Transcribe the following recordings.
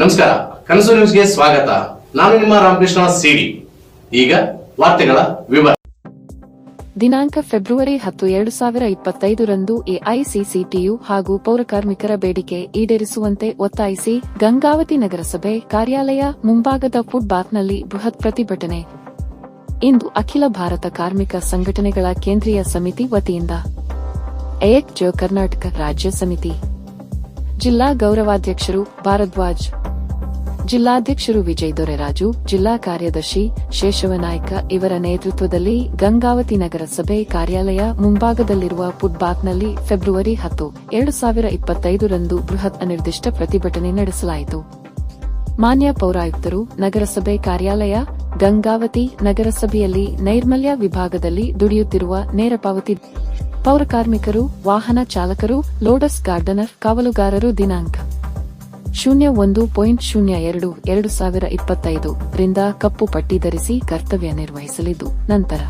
ನಮಸ್ಕಾರ, ಕನಸು ನ್ಯೂಸ್ಗೆ ಸ್ವಾಗತ. ನಾನು ನಿಮ್ಮ ರಾಮಕೃಷ್ಣ ಸಿಡಿ. ಈಗ ವಾರ್ತೆಗಳ ವಿವರ. ದಿನಾಂಕ ಫೆಬ್ರವರಿ ಹತ್ತು, ಎರಡು ಸಾವಿರ ಇಪ್ಪತ್ತೈದರಂದು ಎಐಸಿಸಿಟಿಯು ಹಾಗೂ ಪೌರಕಾರ್ಮಿಕರ ಬೇಡಿಕೆ ಈಡೇರಿಸುವಂತೆ ಒತ್ತಾಯಿಸಿ ಗಂಗಾವತಿ ನಗರಸಭೆ ಕಾರ್ಯಾಲಯ ಮುಂಭಾಗದ ಫುಟ್ಬಾತ್ನಲ್ಲಿ ಬೃಹತ್ ಪ್ರತಿಭಟನೆ. ಇಂದು ಅಖಿಲ ಭಾರತ ಕಾರ್ಮಿಕ ಸಂಘಟನೆಗಳ ಕೇಂದ್ರೀಯ ಸಮಿತಿ ವತಿಯಿಂದ ಏಕ್ ಜೋ ಕರ್ನಾಟಕ ರಾಜ್ಯ ಸಮಿತಿ. ಜಿಲ್ಲಾ ಗೌರವಾಧ್ಯಕ್ಷರು ಭಾರದ್ವಾಜ್. ಜಿಲ್ಲಾಧ್ಯಕ್ಷರು ವಿಜಯ್ ದೊರೆರಾಜು, ಜಿಲ್ಲಾ ಕಾರ್ಯದರ್ಶಿ ಶೇಷವನಾಯ್ಕ ಇವರ ನೇತೃತ್ವದಲ್ಲಿ ಗಂಗಾವತಿ ನಗರಸಭೆ ಕಾರ್ಯಾಲಯ ಮುಂಭಾಗದಲ್ಲಿರುವ ಫುಟ್ಬಾತ್ನಲ್ಲಿ ಫೆಬ್ರವರಿ ಹತ್ತು, ಎರಡು ಸಾವಿರ ಇಪ್ಪತ್ತೈದರಂದು ಬೃಹತ್ ಅನಿರ್ದಿಷ್ಟ ಪ್ರತಿಭಟನೆ ನಡೆಸಲಾಯಿತು. ಮಾನ್ಯ ಪೌರಾಯುಕ್ತರು, ನಗರಸಭೆ ಕಾರ್ಯಾಲಯ, ಗಂಗಾವತಿ ನಗರಸಭೆಯಲ್ಲಿ ನೈರ್ಮಲ್ಯ ವಿಭಾಗದಲ್ಲಿ ದುಡಿಯುತ್ತಿರುವ ನೇರ ಪಾವತಿ ಪೌರಕಾರ್ಮಿಕರು ವಾಹನ ಚಾಲಕರು, ಲೋಡಸ್ ಗಾರ್ಡನರ್, ಕಾವಲುಗಾರರು ದಿನಾಂಕ ಶೂನ್ಯ ಒಂದು ಪಾಯಿಂಟ್ ಶೂನ್ಯ ಎರಡು ಎರಡು ಸಾವಿರ ಇಪ್ಪತ್ತೈದು ರಿಂದ ಕಪ್ಪು ಪಟ್ಟಿ ಧರಿಸಿ ಕರ್ತವ್ಯ ನಿರ್ವಹಿಸಲಿದ್ದು ನಂತರ.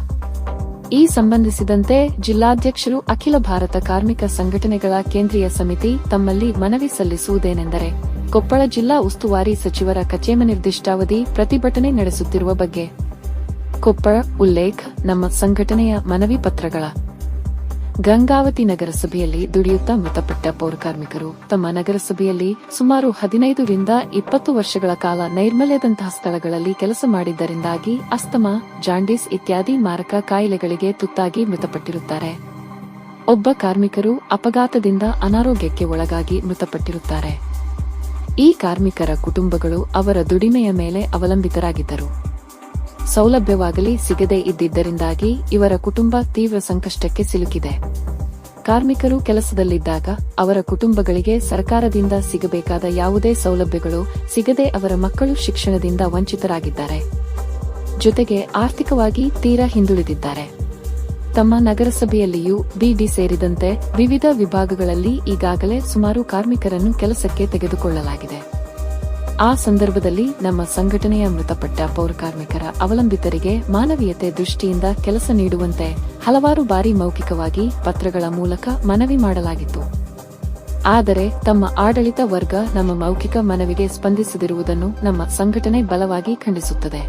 ಈ ಸಂಬಂಧಿಸಿದಂತೆ ಜಿಲ್ಲಾಧ್ಯಕ್ಷರು ಅಖಿಲ ಭಾರತ ಕಾರ್ಮಿಕ ಸಂಘಟನೆಗಳ ಕೇಂದ್ರೀಯ ಸಮಿತಿ ತಮ್ಮಲ್ಲಿ ಮನವಿ ಸಲ್ಲಿಸುವುದೇನೆಂದರೆ, ಕೊಪ್ಪಳ ಜಿಲ್ಲಾ ಉಸ್ತುವಾರಿ ಸಚಿವರ ಕಚೇಮ ನಿರ್ದಿಷ್ಟಾವಧಿ ಪ್ರತಿಭಟನೆ ನಡೆಸುತ್ತಿರುವ ಬಗ್ಗೆ. ಕೊಪ್ಪಳ ಉಲ್ಲೇಖ, ನಮ್ಮ ಸಂಘಟನೆಯ ಮನವಿ ಪತ್ರಗಳ ಗಂಗಾವತಿ ನಗರಸಭೆಯಲ್ಲಿ ದುಡಿಯುತ್ತಾ ಮೃತಪಟ್ಟ ಪೌರಕಾರ್ಮಿಕರು ತಮ್ಮ ನಗರಸಭೆಯಲ್ಲಿ ಸುಮಾರು ಹದಿನೈದರಿಂದ ಇಪ್ಪತ್ತು ವರ್ಷಗಳ ಕಾಲ ನೈರ್ಮಲ್ಯದಂತಹ ಸ್ಥಳಗಳಲ್ಲಿ ಕೆಲಸ ಮಾಡಿದ್ದರಿಂದಾಗಿ ಅಸ್ತಮಾ, ಜಾಂಡೀಸ್ ಇತ್ಯಾದಿ ಮಾರಕ ಕಾಯಿಲೆಗಳಿಗೆ ತುತ್ತಾಗಿ ಮೃತಪಟ್ಟಿರುತ್ತಾರೆ. ಒಬ್ಬ ಕಾರ್ಮಿಕರು ಅಪಘಾತದಿಂದ ಅನಾರೋಗ್ಯಕ್ಕೆ ಒಳಗಾಗಿ ಮೃತಪಟ್ಟಿರುತ್ತಾರೆ. ಈ ಕಾರ್ಮಿಕರ ಕುಟುಂಬಗಳು ಅವರ ದುಡಿಮೆಯ ಮೇಲೆ ಅವಲಂಬಿತರಾಗಿದ್ದರು. ಸೌಲಭ್ಯವಾಗಲಿ ಸಿಗದೇ ಇದ್ದಿದ್ದರಿಂದಾಗಿ ಇವರ ಕುಟುಂಬ ತೀವ್ರ ಸಂಕಷ್ಟಕ್ಕೆ ಸಿಲುಕಿದೆ. ಕಾರ್ಮಿಕರು ಕೆಲಸದಲ್ಲಿದ್ದಾಗ ಅವರ ಕುಟುಂಬಗಳಿಗೆ ಸರ್ಕಾರದಿಂದ ಸಿಗಬೇಕಾದ ಯಾವುದೇ ಸೌಲಭ್ಯಗಳು ಸಿಗದೆ ಅವರ ಮಕ್ಕಳು ಶಿಕ್ಷಣದಿಂದ ವಂಚಿತರಾಗಿದ್ದಾರೆ. ಜೊತೆಗೆ ಆರ್ಥಿಕವಾಗಿ ತೀರಾ ಹಿಂದುಳಿದಿದ್ದಾರೆ. ತಮ್ಮ ನಗರಸಭೆಯಲ್ಲಿಯೂ ಬಿಡಿ ಸೇರಿದಂತೆ ವಿವಿಧ ವಿಭಾಗಗಳಲ್ಲಿ ಈಗಾಗಲೇ ಸುಮಾರು ಕಾರ್ಮಿಕರನ್ನು ಕೆಲಸಕ್ಕೆ ತೆಗೆದುಕೊಳ್ಳಲಾಗಿದೆ. ಆ ಸಂದರ್ಭದಲ್ಲಿ ನಮ್ಮ ಸಂಘಟನೆಯ ಮೃತಪಟ್ಟ ಪೌರಕಾರ್ಮಿಕರ ಅವಲಂಬಿತರಿಗೆ ಮಾನವೀಯತೆ ದೃಷ್ಟಿಯಿಂದ ಕೆಲಸ ನೀಡುವಂತೆ ಹಲವಾರು ಬಾರಿ ಮೌಖಿಕವಾಗಿ ಪತ್ರಗಳ ಮೂಲಕ ಮನವಿ ಮಾಡಲಾಗಿತ್ತು. ಆದರೆ ತಮ್ಮ ಆಡಳಿತ ವರ್ಗ ನಮ್ಮ ಮೌಖಿಕ ಮನವಿಗೆ ಸ್ಪಂದಿಸದಿರುವುದನ್ನು ನಮ್ಮ ಸಂಘಟನೆ ಬಲವಾಗಿ ಖಂಡಿಸುತ್ತದೆ.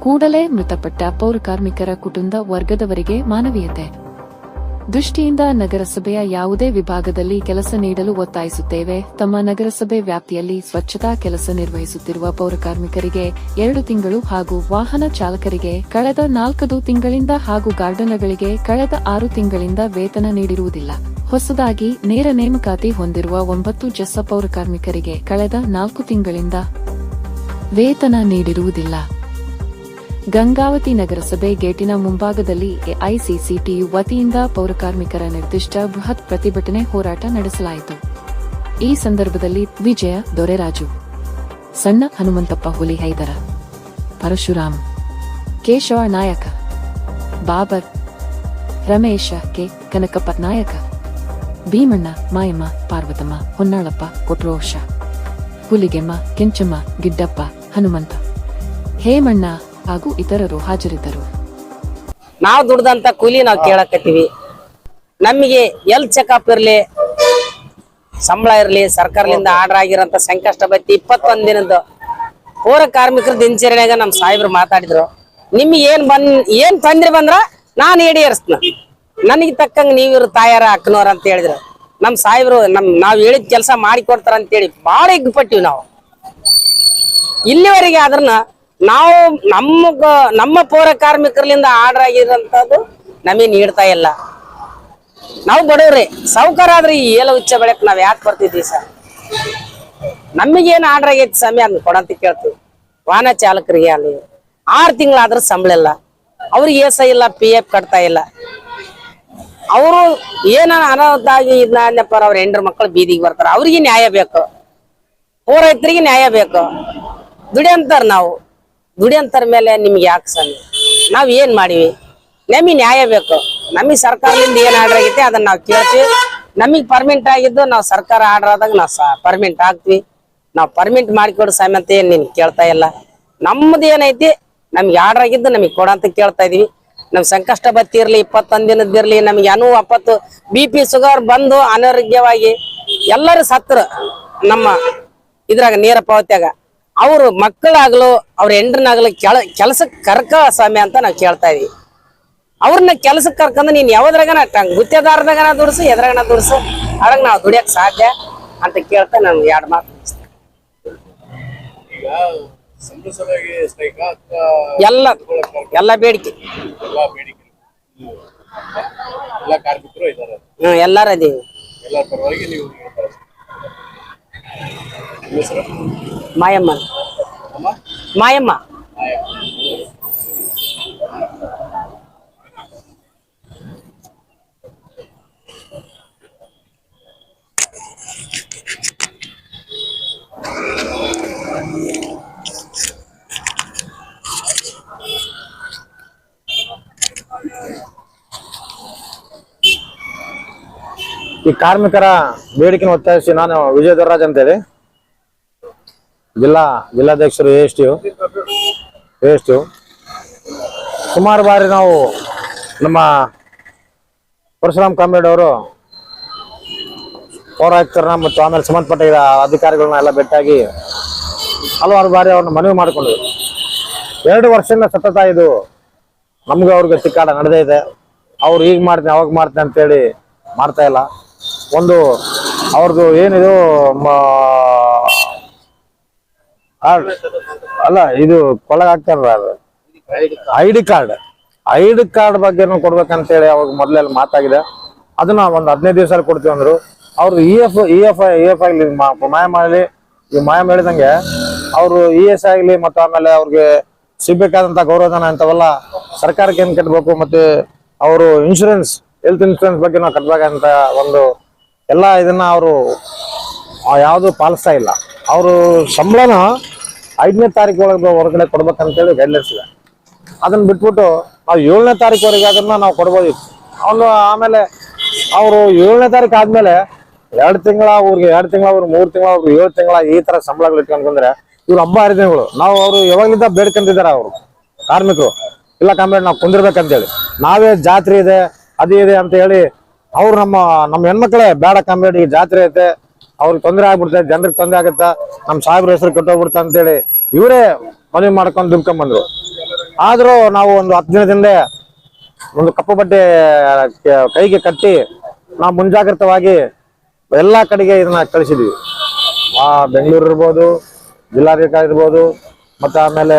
ಕೂಡಲೇ ಮೃತಪಟ್ಟ ಪೌರಕಾರ್ಮಿಕರ ಕುಟುಂಬ ವರ್ಗದವರಿಗೆ ಮಾನವೀಯತೆ ದೃಷ್ಟಿಯಿಂದ ನಗರಸಭೆಯ ಯಾವುದೇ ವಿಭಾಗದಲ್ಲಿ ಕೆಲಸ ನೀಡಲು ಒತ್ತಾಯಿಸುತ್ತೇವೆ. ತಮ್ಮ ನಗರಸಭೆ ವ್ಯಾಪ್ತಿಯಲ್ಲಿ ಸ್ವಚ್ಛತಾ ಕೆಲಸ ನಿರ್ವಹಿಸುತ್ತಿರುವ ಪೌರಕಾರ್ಮಿಕರಿಗೆ ಎರಡು ತಿಂಗಳು ಹಾಗೂ ವಾಹನ ಚಾಲಕರಿಗೆ ಕಳೆದ ನಾಲ್ಕದು ತಿಂಗಳಿಂದ ಹಾಗೂ ಗಾರ್ಡನ್ಗಳಿಗೆ ಕಳೆದ ಆರು ತಿಂಗಳಿಂದ ವೇತನ ನೀಡಿರುವುದಿಲ್ಲ. ಹೊಸದಾಗಿ ನೇರ ನೇಮಕಾತಿ ಹೊಂದಿರುವ ಒಂಬತ್ತು ಜಸ ಪೌರಕಾರ್ಮಿಕರಿಗೆ ಕಳೆದ ನಾಲ್ಕು ತಿಂಗಳಿಂದ ವೇತನ ನೀಡಿರುವುದಿಲ್ಲ. ಗಂಗಾವತಿ ನಗರಸಭೆ ಗೇಟಿನ ಮುಂಭಾಗದಲ್ಲಿ ಎಐಸಿಸಿಟಿಯು ವತಿಯಿಂದ ಪೌರಕಾರ್ಮಿಕರ ನಿರ್ದಿಷ್ಟ ಬೃಹತ್ ಪ್ರತಿಭಟನೆ ಹೋರಾಟ ನಡೆಸಲಾಯಿತು. ಈ ಸಂದರ್ಭದಲ್ಲಿ ವಿಜಯ ದೊರೆರಾಜು, ಸಣ್ಣ ಹನುಮಂತಪ್ಪ ಹುಲಿ ಹೈದರ, ಪರಶುರಾಮ್, ಕೇಶವ ನಾಯಕ, ಬಾಬರ್, ರಮೇಶ ಕೆ. ಕನಕಪ್ಪ ನಾಯಕ ಭೀಮಣ್ಣ, ಮಾಯಮ್ಮ, ಪಾರ್ವತಮ್ಮ, ಹೊನ್ನಾಳಪ್ಪ ಕೊಟ್ರೋಷ ಹುಲಿಗೆಮ್ಮ, ಕೆಂಚಮ್ಮ, ಗಿಡ್ಡಪ್ಪ, ಹನುಮಂತ, ಹೇಮಣ್ಣ ಹಾಗೂ ಇತರರು ಹಾಜರಿದ್ದರು. ನಾವು ದುಡ್ದಂತ ಕೂಲಿ ನಾವು ಕೇಳಕತ್ತೀವಿ. ನಮಗೆ ಎಲ್ ಚೆಕಪ್ ಇರಲಿ, ಸಂಬಳ ಇರಲಿ, ಸರ್ಕಾರದಿಂದ ಆರ್ಡರ್ ಆಗಿರೋಂಥ ಸಂಕಷ್ಟ ಬತ್ತಿ ಇಪ್ಪತ್ತೊಂದು ದಿನದ ಪೌರ ಕಾರ್ಮಿಕರ ದಿನಚರಣೆಗೆ ನಮ್ಮ ಸಾಹೇಬ್ರು ಮಾತಾಡಿದ್ರು. ನಿಮ್ಗೆ ಏನು ಬಂದ್, ಏನ್ ತೊಂದ್ರೆ ಬಂದ್ರ ನಾನು ಈಡೇರಿಸ್ತೀನಿ. ನನಗೆ ತಕ್ಕಂಗ ನೀವಿರು ತಾಯಾರ ಅಕ್ಕನವ್ರ ಅಂತ ಹೇಳಿದ್ರು. ನಮ್ಮ ಸಾಹೇಬ್ರು, ನಮ್ ನಾವು ಹೇಳಿದ ಕೆಲಸ ಮಾಡಿ ಹೇಳಿ ಅಂತೇಳಿ ಬಾಳ ಇಗ್ಪಟ್ಟಿವಿ ನಾವು. ಇಲ್ಲಿವರೆಗೆ ಅದನ್ನ ನಾವು ನಮ್ಮ ನಮ್ಮ ಪೌರ ಕಾರ್ಮಿಕರಿಂದ ಆರ್ಡರ್ ಆಗಿರೋಂಥದ್ದು ನಮಗೆ ನೀಡ್ತಾ ಇಲ್ಲ. ನಾವು ಬಡವ್ರಿ ಸಾವುಕಾರ ಆದ್ರೆ ಈ ಏಲ ಉಚ್ಚ ಬೆಳಕ್ ನಾವ್ ಯಾಕೆ ಬರ್ತಿದ್ವಿ ಸರ್? ನಮಗೇನು ಆರ್ಡರ್ ಆಗೈತಿ ಸ್ವಾಮಿ, ಅದನ್ನ ಕೊಡಂತ ಕೇಳ್ತೀವಿ. ವಾಹನ ಚಾಲಕರಿಗೆ ಅಲ್ಲಿ ಆರು ತಿಂಗಳಾದ್ರೂ ಸಂಬಳ ಇಲ್ಲ. ಅವ್ರಿಗೆ ಎಸ್ ಇಲ್ಲ, ಪಿ ಎಫ್ ಕಟ್ತಾ ಇಲ್ಲ. ಅವರು ಏನ ಅನಾಹುತಾಗಿ ಇದನ್ನಪ್ಪ ಅವ್ರ ಹೆಂಡ್ರ ಮಕ್ಕಳು ಬೀದಿಗೆ ಬರ್ತಾರೆ. ಅವ್ರಿಗೆ ನ್ಯಾಯ ಬೇಕು. ಪೌರೈತರಿಗೆ ನ್ಯಾಯ ಬೇಕು. ದುಡಿಯಂತಾರೆ ನಾವು. ದುಡಿಯಂತರ ಮೇಲೆ ನಿಮ್ಗೆ ಯಾಕೆ ಸ್ವಾಮಿ ನಾವ್ ಏನ್ ಮಾಡಿವಿ? ನಮಗೆ ನ್ಯಾಯ ಬೇಕು. ನಮಗೆ ಸರ್ಕಾರದಿಂದ ಏನ್ ಆರ್ಡರ್ ಆಗೈತೆ ಅದನ್ನ ನಾವು ಕೇಳ್ತೀವಿ. ನಮಗೆ ಪರ್ಮಿಂಟ್ ಆಗಿದ್ದು ನಾವು ಸರ್ಕಾರ ಆರ್ಡರ್ ಆದಾಗ ನಾವು ಪರ್ಮಿಂಟ್ ಆಗ್ತೀವಿ ನಾವು ಪರ್ಮಿಂಟ್ ಮಾಡಿಕೊಡು ಸ್ವಾಮಿ ಅಂತ ಏನ್ ನಿನ್ ಕೇಳ್ತಾ ಇಲ್ಲ. ನಮ್ದು ಏನೈತಿ? ನಮ್ಗೆ ಆರ್ಡರ್ ಆಗಿದ್ದು ನಮಗೆ ಕೊಡ ಅಂತ ಕೇಳ್ತಾ ಇದೀವಿ. ನಮ್ ಸಂಕಷ್ಟ ಬತ್ತಿ ಇರ್ಲಿ, ಇಪ್ಪತ್ತೊಂದ್ ದಿನದಿರ್ಲಿ ನಮ್ಗೆ ಅನು ಅಪ್ಪತ್ತು ಬಿ ಪಿ ಶುಗರ್ ಬಂದು ಅನಾರೋಗ್ಯವಾಗಿ ಎಲ್ಲರೂ ಸತ್ರ ನಮ್ಮ ಇದ್ರಾಗ ನೇರ ಪಾವತಿಯಾಗ. ಅವ್ರ ಮಕ್ಕಳಾಗಲು ಅವ್ರ ಹೆಂಡ್ರನಾಗ್ಲು ಕೆಳ ಕೆಲಸಕ್ಕೆ ಕರ್ಕ ಸ್ವಾಮಿ ಅಂತ ನಾವು ಕೇಳ್ತಾ ಇದೀವಿ. ಅವ್ರನ್ನ ಕೆಲಸಕ್ಕೆ ಕರ್ಕೊಂಡು ನೀನು ಯಾವ್ದ್ರಾಗನ ಗುತ್ತೇದಾರದಾಗನ ದುಡ್ಸು ಎದ್ರಾಗನ ದುಡಿಸು ಅದ್ರಾಗ ನಾವು ದುಡಿಯಕ್ ಸಾಧ್ಯ ಅಂತ ಕೇಳ್ತಾ ನಾನು ಎರಡು ಮಾತು ಎಲ್ಲ ಎಲ್ಲ ಬೇಡಿಕೆ. ಹ್ಮ್. ಎಲ್ಲಾರ ಅದೀವಿ ಎಲ್ಲರ ಪರವಾಗಿ ನೀವು ಹೇಳ್ತಾ ಇದ್ದೀರಿ. ನಿಮ್ಮ ಮಾಯಮ್ಮ. ಮಾಯಮ್ಮ. ಈ ಕಾರ್ಮಿಕರ ಬೇಡಿಕೆನ ಒತ್ತಾಯಿಸಿ ನಾನು ವಿಜಯ ದೊರರಾಜ್ ಅಂತೇಳಿ. ಜಿಲ್ಲಾ ಜಿಲ್ಲಾಧ್ಯಕ್ಷರು ಎಸ್ ಟಿ ಎಸ್ ಟಿ ಸುಮಾರು ಬಾರಿ ನಾವು ನಮ್ಮ ಪರಶುರಾಮ್ ಕಾಮ್ರೇಡ್ ಅವರು ಪೌರಾಯುಕ್ತರನ್ನ ಮತ್ತು ಆಮೇಲೆ ಸಂಬಂಧಪಟ್ಟ ಅಧಿಕಾರಿಗಳನ್ನ ಎಲ್ಲ ಭೇಟಿಯಾಗಿ ಹಲವಾರು ಬಾರಿ ಅವ್ರನ್ನ ಮನವಿ ಮಾಡಿಕೊಂಡ್ವಿ ಎರಡು ವರ್ಷದಿಂದ ಸತತ ಇದು ನಮ್ಗೆ ಅವ್ರಿಗೆ ತಿಕ್ಕಾಡ ನಡೆದೇ ಇದೆ. ಅವ್ರು ಈಗ ಮಾಡ್ತೀನಿ, ಅವಾಗ ಮಾಡ್ತೀನಿ ಅಂತೇಳಿ ಮಾಡ್ತಾ ಇಲ್ಲ. ಒಂದು ಅವ್ರದ್ದು ಏನಿದು ಅಲ್ಲ, ಇದು ಕೊಳಗಾಗ್ತಾರಲ್ಲ ಅದು. I D card. I D card ಕೊಡ್ಬೇಕಂತ ಹೇಳಿ ಅವಾಗ ಮೊದಲೆಲ್ಲ ಮಾತಾಗಿದೆ. ಅದನ್ನ ಒಂದು ಹದಿನೈದು ದಿವಸ ಕೊಡ್ತೀವಿ ಅಂದ್ರು. ಅವ್ರು E F E F E F ಆಗಲಿ ಮಾಯ ಮಾಡಲಿ, ಈ ಮಾಯ ಮಾಡಿದಂಗೆ ಅವರು ಇ ಎಸ್ ಆಗಲಿ ಮತ್ತು ಆಮೇಲೆ ಅವ್ರಿಗೆ ಸಿಗ್ಬೇಕಾದಂಥ ಗೌರವಧನ ಅಂತವೆಲ್ಲ ಸರ್ಕಾರಕ್ಕೆ ಏನು ಕಟ್ಟಬೇಕು ಮತ್ತೆ ಅವರು ಇನ್ಶೂರೆನ್ಸ್ ಹೆಲ್ತ್ ಇನ್ಶೂರೆನ್ಸ್ ಬಗ್ಗೆ ನಾವು ಕಟ್ಟಬೇಕಂತ ಒಂದು ಎಲ್ಲ ಇದನ್ನ ಅವರು ಯಾವುದು ಪಾಲಿಸ್ತಾ ಇಲ್ಲ. ಅವರು ಸಂಬಳನ ಐದನೇ ತಾರೀಕು ಒಳಗೆ ಹೊರಗಡೆ ಕೊಡ್ಬೇಕಂತೇಳಿ ಗೈಡ್ಲೈನ್ಸ್ ಇದೆ. ಅದನ್ನ ಬಿಟ್ಬಿಟ್ಟು ನಾವು ಏಳನೇ ತಾರೀಕುವರೆಗೆ ಅದನ್ನ ನಾವು ಕೊಡ್ಬೋದಿತ್ತು ಅವನು ಆಮೇಲೆ ಅವರು ಏಳನೇ ತಾರೀಕು ಆದ್ಮೇಲೆ ಎರಡು ತಿಂಗಳ ಅವ್ರಿಗೆ ಎರಡು ತಿಂಗಳ ಅವ್ರು ಮೂರು ತಿಂಗಳ ಅವ್ರು ಏಳು ತಿಂಗಳ ಈ ತರ ಸಂಬಳಗಳು ಇಟ್ಕೊಂಡ್ರೆ ಇವ್ರು ಹಬ್ಬ ಹರಿದಿನಗಳು ನಾವು ಅವರು ಯಾವಾಗಲಿಂದ ಬೇಡ್ಕೊಂತಿದ್ದಾರೆ ಅವರು ಕಾರ್ಮಿಕರು. ಇಲ್ಲ ಕಾಮ್ರೇಡ್ ನಾವು ಕುಂದಿರ್ಬೇಕಂತೇಳಿ. ನಾವೇ ಜಾತ್ರೆ ಇದೆ, ಅದೇ ಇದೆ ಅಂತ ಹೇಳಿ ಅವ್ರು ನಮ್ಮ ನಮ್ಮ ಹೆಣ್ಮಕ್ಳೇ ಬೇಡ ಕಾಮ್ರೇಡ್ ಈ ಜಾತ್ರೆ ಐತೆ. ಅವ್ರಿಗೆ ತೊಂದರೆ ಆಗ್ಬಿಡುತ್ತೆ ಜನರಿಗೆ ತೊಂದರೆ ಆಗುತ್ತಾ ನಮ್ಮ ಸಾಹೇಬ್ರ ಹೆಸರು ಕೆಟ್ಟೋಗ್ಬಿಡ್ತಾ ಅಂತೇಳಿ ಇವರೇ ಮನವಿ ಮಾಡ್ಕೊಂಡು ದುಡ್ಕೊಂಡ್ ಆದರೂ ನಾವು ಒಂದು ಹತ್ತು ದಿನದಿಂದ ಒಂದು ಕಪ್ಪು ಬಟ್ಟೆ ಕೈಗೆ ಕಟ್ಟಿ ನಾವು ಮುಂಜಾಗ್ರತವಾಗಿ ಎಲ್ಲಾ ಕಡೆಗೆ ಇದನ್ನ ಕಳಿಸಿದ್ವಿ. ಆ, ಬೆಂಗಳೂರು ಇರ್ಬೋದು, ಜಿಲ್ಲಾಧಿಕಾರಿ ಇರ್ಬೋದು, ಮತ್ತು ಆಮೇಲೆ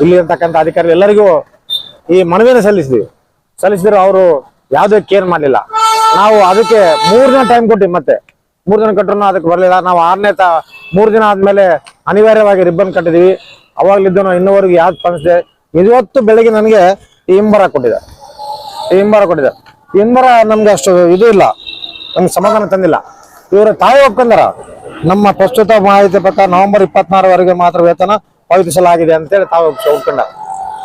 ಇಲ್ಲಿ ಇರ್ತಕ್ಕಂಥ ಅಧಿಕಾರಿ ಎಲ್ಲರಿಗೂ ಈ ಮನವಿನ ಸಲ್ಲಿಸಿದ್ವಿ. ಸಲ್ಲಿಸಿದ್ರು, ಅವರು ಯಾವುದೇ ಕೇರ್ ಮಾಡಲಿಲ್ಲ. ನಾವು ಅದಕ್ಕೆ ಮೂರನೇ ಟೈಮ್ ಕೊಟ್ಟಿವಿ ಮತ್ತೆ. ಮೂರ್ ದಿನ ಕಟ್ಟರು ಅದಕ್ಕೆ ಬರಲಿಲ್ಲ. ನಾವು ಆರನೇ ತ, ಮೂರ್ ದಿನ ಆದ್ಮೇಲೆ ಅನಿವಾರ್ಯವಾಗಿ ರಿಬ್ಬನ್ ಕಟ್ಟಿದೀವಿ. ಅವಾಗ್ಲಿದ್ದು ನಾವು ಇನ್ನೂವರೆಗೂ ಯಾವ್ದು ಸ್ಪಂದಿಸಿದೆ ಇವತ್ತು ಬೆಳಿಗ್ಗೆ ನನಗೆ ಈ ಹಿಂಬರ ಕೊಟ್ಟಿದೆ. ಈ ಹಿಂಬರ ಕೊಟ್ಟಿದೆ. ಹಿಂಬರ ನಮ್ಗೆ ಅಷ್ಟು ಇದು ಇಲ್ಲ. ನಮ್ಗೆ ಸಮಾಧಾನ ತಂದಿಲ್ಲ. ಇವರು ತಾಯಿ ಒಪ್ಕೊಂಡಾರ? ನಮ್ಮ ಪ್ರಸ್ತುತ ಮಾಹಿತಿ ಪ್ರಕಾರ ನವೆಂಬರ್ ಇಪ್ಪತ್ನಾರವರೆಗೆ ಮಾತ್ರ ವೇತನ ಪಾವತಿಸಲಾಗಿದೆ ಅಂತೇಳಿ ತಾವು ಒಪ್- ಒಪ್ಕೊಂಡ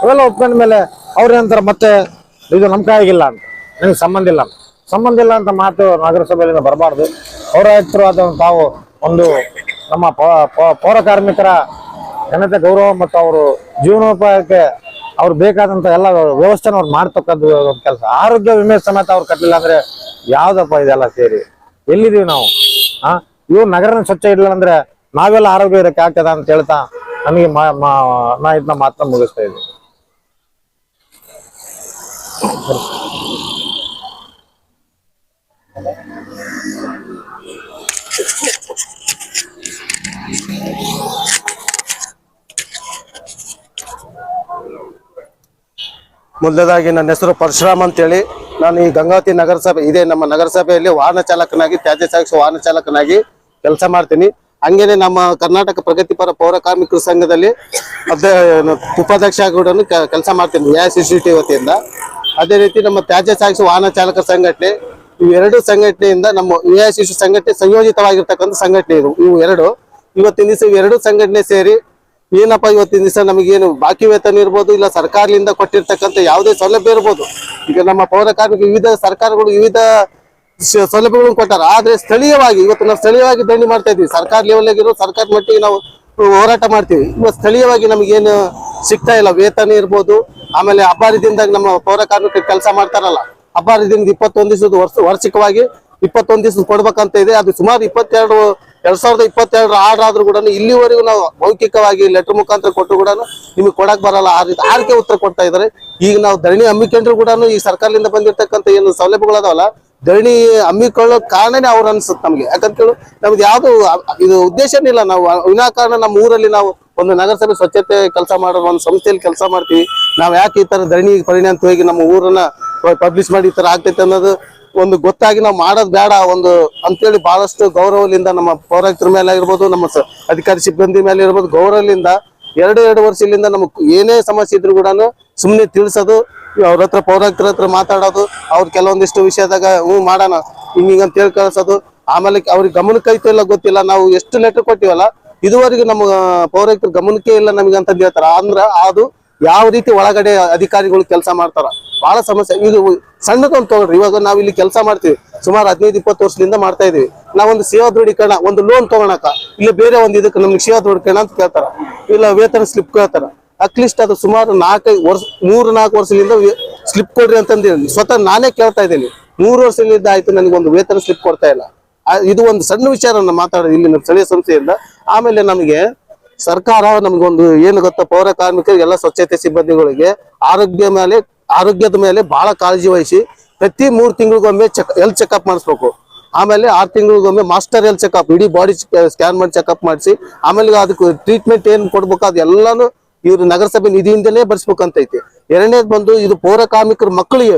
ಅವೆಲ್ಲ ಒಪ್ಕೊಂಡ ಮೇಲೆ ಅವ್ರೇನಂತಾರ ಮತ್ತೆ ಇದು ನಮ್ಮ ಅಂತ. ನನಗೆ ಸಂಬಂಧ ಇಲ್ಲ. ಸಂಬಂಧ ಇಲ್ಲ ಅಂತ ಮಾತು ನಗರಸಭೆಯಲ್ಲಿ ಬರಬಾರ್ದು. ಪೌರಾಯುಕ್ತರು ಅದನ್ನು ತಾವು ಒಂದು ನಮ್ಮ ಪೌರ ಕಾರ್ಮಿಕರ ಜನತೆ ಗೌರವ ಮತ್ತು ಅವರು ಜೀವನೋಪಾಯಕ್ಕೆ ಅವ್ರು ಬೇಕಾದಂತ ಎಲ್ಲ ವ್ಯವಸ್ಥೆನ ಅವ್ರು ಮಾಡ್ತಕ್ಕದ್ದು ಕೆಲಸ. ಆರೋಗ್ಯ ವಿಮೆ ಸಮೇತ ಅವ್ರು ಕಟ್ಟಲಿಲ್ಲ ಅಂದ್ರೆ ಯಾವ್ದಪ್ಪ ಇದೆಲ್ಲ ಸೇರಿ? ಎಲ್ಲಿದೀವಿ ನಾವು? ಆ? ಇವ್ರು ನಗರನ ಸ್ವಚ್ಛ ಇಡ್ಲಿಲ್ಲ ಅಂದ್ರೆ ನಾವೆಲ್ಲ ಆರೋಗ್ಯ ಇರಕ್ಕೆ ಆಗ್ತದ ಅಂತ ಹೇಳ್ತಾ ನಮಗೆ ನಾ ಇದನ್ನ ಮಾತ್ರ ಮುಗಿಸ್ತಾ ಇದ್ದೀನಿ. ಮೊದಲದಾಗಿ ನನ್ನ ಹೆಸರು ಪರಶುರಾಮ್ ಅಂತೇಳಿ. ನಾನು ಈ ಗಂಗಾವತಿ ನಗರಸಭೆ, ಇದೆ ನಮ್ಮ ನಗರಸಭೆಯಲ್ಲಿ ವಾಹನ ಚಾಲಕನಾಗಿ, ತ್ಯಾಜ್ಯ ಸಾಗಿಸುವ ವಾಹನ ಚಾಲಕನಾಗಿ ಕೆಲಸ ಮಾಡ್ತೀನಿ. ಹಂಗೇನೆ ನಮ್ಮ ಕರ್ನಾಟಕ ಪ್ರಗತಿಪರ ಪೌರ ಕಾರ್ಮಿಕರ ಸಂಘದಲ್ಲಿ ಅದ ಉಪಾಧ್ಯಕ್ಷ ಕೂಡ ಕೆಲಸ ಮಾಡ್ತೀನಿ ಎ ಸಿ ಟಿ ವತಿಯಿಂದ. ಅದೇ ರೀತಿ ನಮ್ಮ ತ್ಯಾಜ್ಯ ಸಾಗಿಸುವ ವಾಹನ ಚಾಲಕರ ಸಂಘಟನೆ ಇವೆರಡು ಸಂಘಟನೆಯಿಂದ ನಮ್ಮ ಸಿ ಸಂಘಟನೆ ಸಂಯೋಜಿತವಾಗಿರ್ತಕ್ಕಂಥ ಸಂಘಟನೆ ಇದು, ಇವು ಎರಡು. ಇವತ್ತಿನ ದಿವಸ ಇವೆರಡು ಸಂಘಟನೆ ಸೇರಿ ಏನಪ್ಪ ಇವತ್ತಿನ ದಿವಸ ನಮಗೇನು ಬಾಕಿ ವೇತನ ಇರ್ಬೋದು ಇಲ್ಲ ಸರ್ಕಾರದಿಂದ ಕೊಟ್ಟಿರ್ತಕ್ಕಂಥ ಯಾವುದೇ ಸೌಲಭ್ಯ ಇರ್ಬೋದು? ಈಗ ನಮ್ಮ ಪೌರ ಕಾರ್ಮಿಕ ವಿವಿಧ ಸರ್ಕಾರಗಳು ವಿವಿಧ ಸೌಲಭ್ಯಗಳನ್ನು ಕೊಟ್ಟಾರ. ಆದ್ರೆ ಸ್ಥಳೀಯವಾಗಿ ಇವತ್ತು ನಾವು ಸ್ಥಳೀಯವಾಗಿ ದಂಡಿ ಮಾಡ್ತಾ ಇದ್ವಿ ಸರ್ಕಾರ ಲೆವೆಲ್ ಆಗಿರೋ ಸರ್ಕಾರ ಮಟ್ಟಿಗೆ ನಾವು ಹೋರಾಟ ಮಾಡ್ತೀವಿ. ಇವತ್ತು ಸ್ಥಳೀಯವಾಗಿ ನಮಗೇನು ಸಿಗ್ತಾ ಇಲ್ಲ. ವೇತನ ಇರ್ಬೋದು, ಆಮೇಲೆ ಹರಿದಿಂದಾಗ ನಮ್ಮ ಪೌರ ಕಾರ್ಮಿಕರು ಕೆಲಸ ಮಾಡ್ತಾರಲ್ಲ. ಹಬ್ಬ ದಿನದ ಇಪ್ಪತ್ತೊಂದು ದಿವಸದ ವರ್ಷ, ವಾರ್ಷಿಕವಾಗಿ ಇಪ್ಪತ್ತೊಂದು ದಿವಸ ಕೊಡ್ಬೇಕಂತ ಇದೆ. ಅದು ಸುಮಾರು ಇಪ್ಪತ್ತೆರಡು, ಎರಡ್ ಸಾವಿರದ ಇಪ್ಪತ್ತೆರಡು ಆರ್ಡರ್ ಆದ್ರೂ ಕೂಡ ಇಲ್ಲಿವರೆಗೂ ನಾವು ಮೌಖಿಕವಾಗಿ ಲೆಟರ್ ಮುಖಾಂತರ ಕೊಟ್ಟರು ಕೂಡ ನಿಮಗೆ ಕೊಡಕ್ ಬರಲ್ಲ. ಆ ರೀತಿ ಆರ್ಕೆ ಉತ್ತರ ಕೊಡ್ತಾ ಇದಾರೆ ಈಗ ನಾವು ಧರಣಿ ಹಮ್ಮಿಕೊಂಡ್ರು ಕೂಡ ಈ ಸರ್ಕಾರದಿಂದ ಬಂದಿರ್ತಕ್ಕಂಥ ಏನು ಸೌಲಭ್ಯಗಳದಾವಲ್ಲ ಧರಣಿ ಹಮ್ಮಿಕೊಳ್ಳೋ ಕಾರಣನೇ ಅವ್ರು ಅನ್ಸುತ್ತೆ ನಮಗೆ. ಯಾಕಂತ ಹೇಳಿ ನಮ್ದು ಯಾವ್ದು, ಇದು ಉದ್ದೇಶನೇ ಇಲ್ಲ ನಾವು ವಿನಾಕಾರಣ ನಮ್ಮ ಊರಲ್ಲಿ ನಾವು ಒಂದು ನಗರಸಭೆ ಸ್ವಚ್ಛತೆ ಕೆಲಸ ಮಾಡೋ ಒಂದು ಸಂಸ್ಥೆಯಲ್ಲಿ ಕೆಲಸ ಮಾಡ್ತೀವಿ. ನಾವು ಯಾಕೆ ಈ ತರ ಧರಣಿ ಪರಿಣಾಮ ಹೋಗಿ ನಮ್ಮ ಊರನ್ನ ಪಬ್ಲಿಷ್ ಮಾಡಿ ಈ ತರ ಆಗ್ತೈತೆ ಅನ್ನೋದು ಒಂದು ಗೊತ್ತಾಗಿ ನಾವು ಮಾಡೋದು ಬೇಡ. ಒಂದು ಅಂತೇಳಿ ಬಹಳಷ್ಟು ಗೌರವದಿಂದ ನಮ್ಮ ಪೌರಾಯುಕ್ತರ ಮೇಲೆ ಆಗಿರ್ಬೋದು, ನಮ್ಮ ಅಧಿಕಾರಿ ಸಿಬ್ಬಂದಿ ಮೇಲೆ ಇರ್ಬೋದು ಗೌರವದಿಂದ ಎರಡು ಎರಡು ವರ್ಷದಿಂದ ನಮಗ್ ಏನೇ ಸಮಸ್ಯೆ ಇದ್ರು ಕೂಡ ಸುಮ್ಮನೆ ತಿಳಿಸೋದು, ಅವ್ರ ಹತ್ರ, ಪೌರಾಯುಕ್ತರ ಹತ್ರ ಮಾತಾಡೋದು, ಅವ್ರ ಕೆಲವೊಂದಿಷ್ಟು ವಿಷಯದಾಗ ಹ್ಞೂ ಮಾಡೋಣ ಹಿಂಗ ಅಂತ ಹೇಳಿ ಕಳ್ಸೋದು. ಆಮೇಲೆ ಅವ್ರಿಗೆ ಗಮನಕ್ಕೆ ಇಲ್ಲ ಗೊತ್ತಿಲ್ಲ, ನಾವು ಎಷ್ಟು ಲೆಟರ್ ಕೊಟ್ಟಿವಲ್ಲ, ಇದುವರೆಗೂ ನಮ್ಮ ಪೌರಾಯುಕ್ತರ ಗಮನಕ್ಕೆ ಇಲ್ಲ ನಮಗೆ ಅಂತ ಹೇಳ್ತಾರೆ. ಅಂದ್ರ ಅದು ಯಾವ ರೀತಿ ಒಳಗಡೆ ಅಧಿಕಾರಿಗಳು ಕೆಲಸ ಮಾಡ್ತಾರ? ಬಹಳ ಸಮಸ್ಯೆ. ಇದು ಸಣ್ಣದೊಂದು ತಗೊಳ್ರಿ ಇವಾಗ ನಾವು ಇಲ್ಲಿ ಕೆಲಸ ಮಾಡ್ತೀವಿ. ಸುಮಾರು ಹದಿನೈದು, ಇಪ್ಪತ್ತು ವರ್ಷದಿಂದ ಮಾಡ್ತಾ ಇದೀವಿ. ನಾವೊಂದು ಸೇವಾ ದೃಢೀಕರಣ, ಒಂದು ಲೋನ್ ತಗೊಳಕ ಇಲ್ಲಿ ಬೇರೆ ಒಂದು ಇದಕ್ಕೆ ನಮ್ಗೆ ಸೇವಾ ದೃಢೀಕರಣ ಅಂತ ಕೇಳ್ತಾರ. ಇಲ್ಲ ವೇತನ ಸ್ಲಿಪ್ ಕೇಳ್ತಾರ. ಅಟ್ಲೀಸ್ಟ್ ಅದು ಸುಮಾರು ನಾಲ್ಕೈದು ವರ್ಷ, ಮೂರು, ನಾಲ್ಕು ವರ್ಷದಿಂದ ಸ್ಲಿಪ್ ಕೊಡ್ರಿ ಅಂತಂದು ಸ್ವತಃ ನಾನೇ ಕೇಳ್ತಾ ಇದ್ದೀನಿ. ಮೂರು ವರ್ಷದಿಂದ ಆಯ್ತು ನನಗೆ ಒಂದು ವೇತನ ಸ್ಲಿಪ್ ಕೊಡ್ತಾ ಇಲ್ಲ. ಇದು ಒಂದು ಸಣ್ಣ ವಿಚಾರ ಮಾತಾಡೋದು ಇಲ್ಲಿ ನಮ್ಮ ಸ್ಥಳೀಯ ಸಂಸ್ಥೆಯಿಂದ. ಆಮೇಲೆ ನಮಗೆ ಸರ್ಕಾರ ನಮ್ಗೊಂದು ಏನು ಗೊತ್ತಾ, ಪೌರ ಕಾರ್ಮಿಕರಿಗೆ ಎಲ್ಲ ಸ್ವಚ್ಛತೆ ಸಿಬ್ಬಂದಿಗಳಿಗೆ ಆರೋಗ್ಯ ಮೇಲೆ, ಆರೋಗ್ಯದ ಮೇಲೆ ಬಹಳ ಕಾಳಜಿ ವಹಿಸಿ ಪ್ರತಿ ಮೂರು ತಿಂಗಳಿಗೊಮ್ಮೆ ಚೆಕ್ ಹೆಲ್ತ್ ಚೆಕಪ್ ಮಾಡಿಸ್ಬೇಕು. ಆಮೇಲೆ ಆರು ತಿಂಗಳಿಗೊಮ್ಮೆ ಮಾಸ್ಟರ್ ಹೆಲ್ತ್ ಚೆಕಪ್ ಇಡೀ ಬಾಡಿ ಸ್ಕ್ಯಾನ್ ಮಾಡಿ ಚೆಕಪ್ ಮಾಡಿಸಿ, ಆಮೇಲೆ ಅದಕ್ಕೆ ಟ್ರೀಟ್ಮೆಂಟ್ ಏನು ಕೊಡ್ಬೇಕು, ಅದೆಲ್ಲಾನು ಇವ್ರು ನಗರಸಭೆ ನಿಧಿಯಿಂದಲೇ ಬರ್ಸ್ಬೇಕಂತೈತಿ. ಎರಡನೇದು ಬಂದು ಇದು ಪೌರ ಕಾರ್ಮಿಕರ ಮಕ್ಕಳಿಗೆ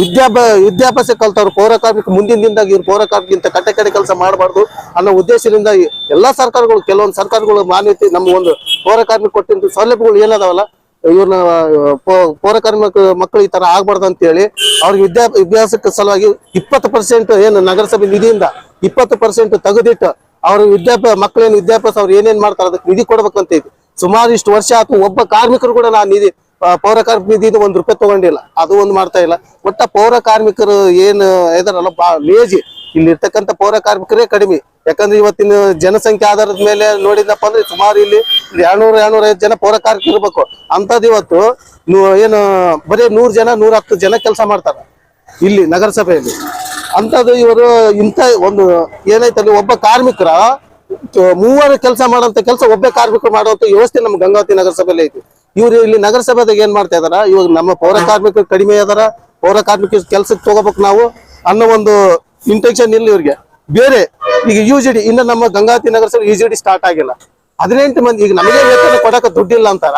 ವಿದ್ಯಾಭ ವಿದ್ಯಾಭ್ಯಾಸ ಕಲ್ತವ್ರು, ಪೌರ ಕಾರ್ಮಿಕ, ಮುಂದಿನ ದಿನದಾಗ ಇವ್ರು ಪೌರ ಕಾರ್ಮಿಕಿಂತ ಕಟ್ಟೆ ಕಡೆ ಕೆಲಸ ಮಾಡಬಾರ್ದು ಅನ್ನೋ ಉದ್ದೇಶದಿಂದ ಎಲ್ಲಾ ಸರ್ಕಾರಗಳು, ಕೆಲವೊಂದು ಸರ್ಕಾರಗಳು ಮಾನ್ಯತೆ, ನಮ್ಮ ಒಂದು ಪೌರ ಕಾರ್ಮಿಕ ಕೊಟ್ಟಿದ್ದು ಸೌಲಭ್ಯಗಳು ಏನದಾವಲ್ಲ ಇವ್ರನ್ನ ಪೌರ ಕಾರ್ಮಿಕ ಮಕ್ಕಳು ಈ ತರ ಆಗ್ಬಾರ್ದು ಅಂತ ಹೇಳಿ ಅವ್ರಿಗೆ ವಿದ್ಯಾ, ವಿದ್ಯಾಭ್ಯಾಸಕ್ಕೆ ಸಲುವಾಗಿ ಇಪ್ಪತ್ತು ಪರ್ಸೆಂಟ್ ಏನು ನಗರಸಭೆ ನಿಧಿಯಿಂದ ಇಪ್ಪತ್ತು ಪರ್ಸೆಂಟ್ ತೆಗೆದಿಟ್ಟು ಅವ್ರ ವಿದ್ಯಾಭ್ಯಾಸ ಮಕ್ಕಳೇನು ವಿದ್ಯಾಭ್ಯಾಸ ಅವ್ರು ಏನೇನ್ ಮಾಡ್ತಾರೆ, ಅದಕ್ಕೆ ನಿಧಿ ಕೊಡ್ಬೇಕಂತ ಇದೆ ಸುಮಾರು ಇಷ್ಟು ವರ್ಷ ಆಯ್ತು ಒಬ್ಬ ಕಾರ್ಮಿಕರು ಕೂಡ ನಾನು ನಿಧಿ ಪೌರ ಕಾರ್ಮಿಕ ನಿಧಿಯಿಂದ ಒಂದ್ ರೂಪಾಯಿ ತಗೊಂಡಿಲ್ಲ. ಅದು ಒಂದು ಮಾಡ್ತಾ ಇಲ್ಲ. ಒಟ್ಟ ಪೌರ ಕಾರ್ಮಿಕರು ಏನು ಇದಾರಲ್ಲ, ಬಾ ಲೇಜಿ ಇಲ್ಲಿ ಇರ್ತಕ್ಕಂಥ ಪೌರ ಕಾರ್ಮಿಕರೇ ಕಡಿಮೆ. ಯಾಕಂದ್ರೆ ಇವತ್ತಿನ ಜನಸಂಖ್ಯೆ ಆಧಾರದ ಮೇಲೆ ನೋಡಿದಪ್ಪ ಅಂದ್ರೆ ಸುಮಾರು ಇಲ್ಲಿ ಎರಡ್ನೂರ ಎರಡ್ನೂರ ಐವತ್ತು ಜನ ಪೌರ ಕಾರ್ಮಿಕರು ಇರ್ಬೇಕು. ಅಂತದ್ ಇವತ್ತು ಏನು, ಬರೀ ನೂರ್ ಜನ, ನೂರ ಹತ್ತು ಜನ ಕೆಲಸ ಮಾಡ್ತಾರ ಇಲ್ಲಿ ನಗರಸಭೆಯಲ್ಲಿ. ಅಂತದ್ದು ಇವರು ಇಂಥ ಒಂದು ಏನೈತಲ್ಲಿ ಒಬ್ಬ ಕಾರ್ಮಿಕರ ಮೂವರು ಕೆಲಸ ಮಾಡುವಂತ ಕೆಲಸ ಒಬ್ಬ ಕಾರ್ಮಿಕರು ಮಾಡುವಂತ ವ್ಯವಸ್ಥೆ ನಮ್ಮ ಗಂಗಾವತಿ ನಗರಸಭೆಯಲ್ಲಿ ಐತಿ. ಇವ್ರು ಇಲ್ಲಿ ನಗರಸಭೆದಾಗ ಏನ್ ಮಾಡ್ತಾ ಇದಾರ? ಇವಾಗ ನಮ್ಮ ಪೌರ ಕಾರ್ಮಿಕರು ಕಡಿಮೆ ಅದಾರ, ಪೌರ ಕಾರ್ಮಿಕ ಕೆಲ್ಸಕ್ಕೆ ತಗೋಬೇಕು ನಾವು ಅನ್ನೋ ಒಂದು ಇಂಟೆನ್ಷನ್ ಇಲ್ಲ ಇವ್ರಿಗೆ. ಬೇರೆ, ಈಗ ಯು ಜಿ ಡಿ ಇನ್ನು ನಮ್ಮ ಗಂಗಾವತಿ ನಗರಸಭೆ ಯು ಜಿ ಡಿ ಸ್ಟಾರ್ಟ್ ಆಗಿಲ್ಲ. ಹದಿನೆಂಟು ಮಂದಿ, ಈಗ ನಮಗೆ ವೇತನ ಕೊಡಕ ದುಡ್ಡಿಲ್ಲ ಅಂತಾರ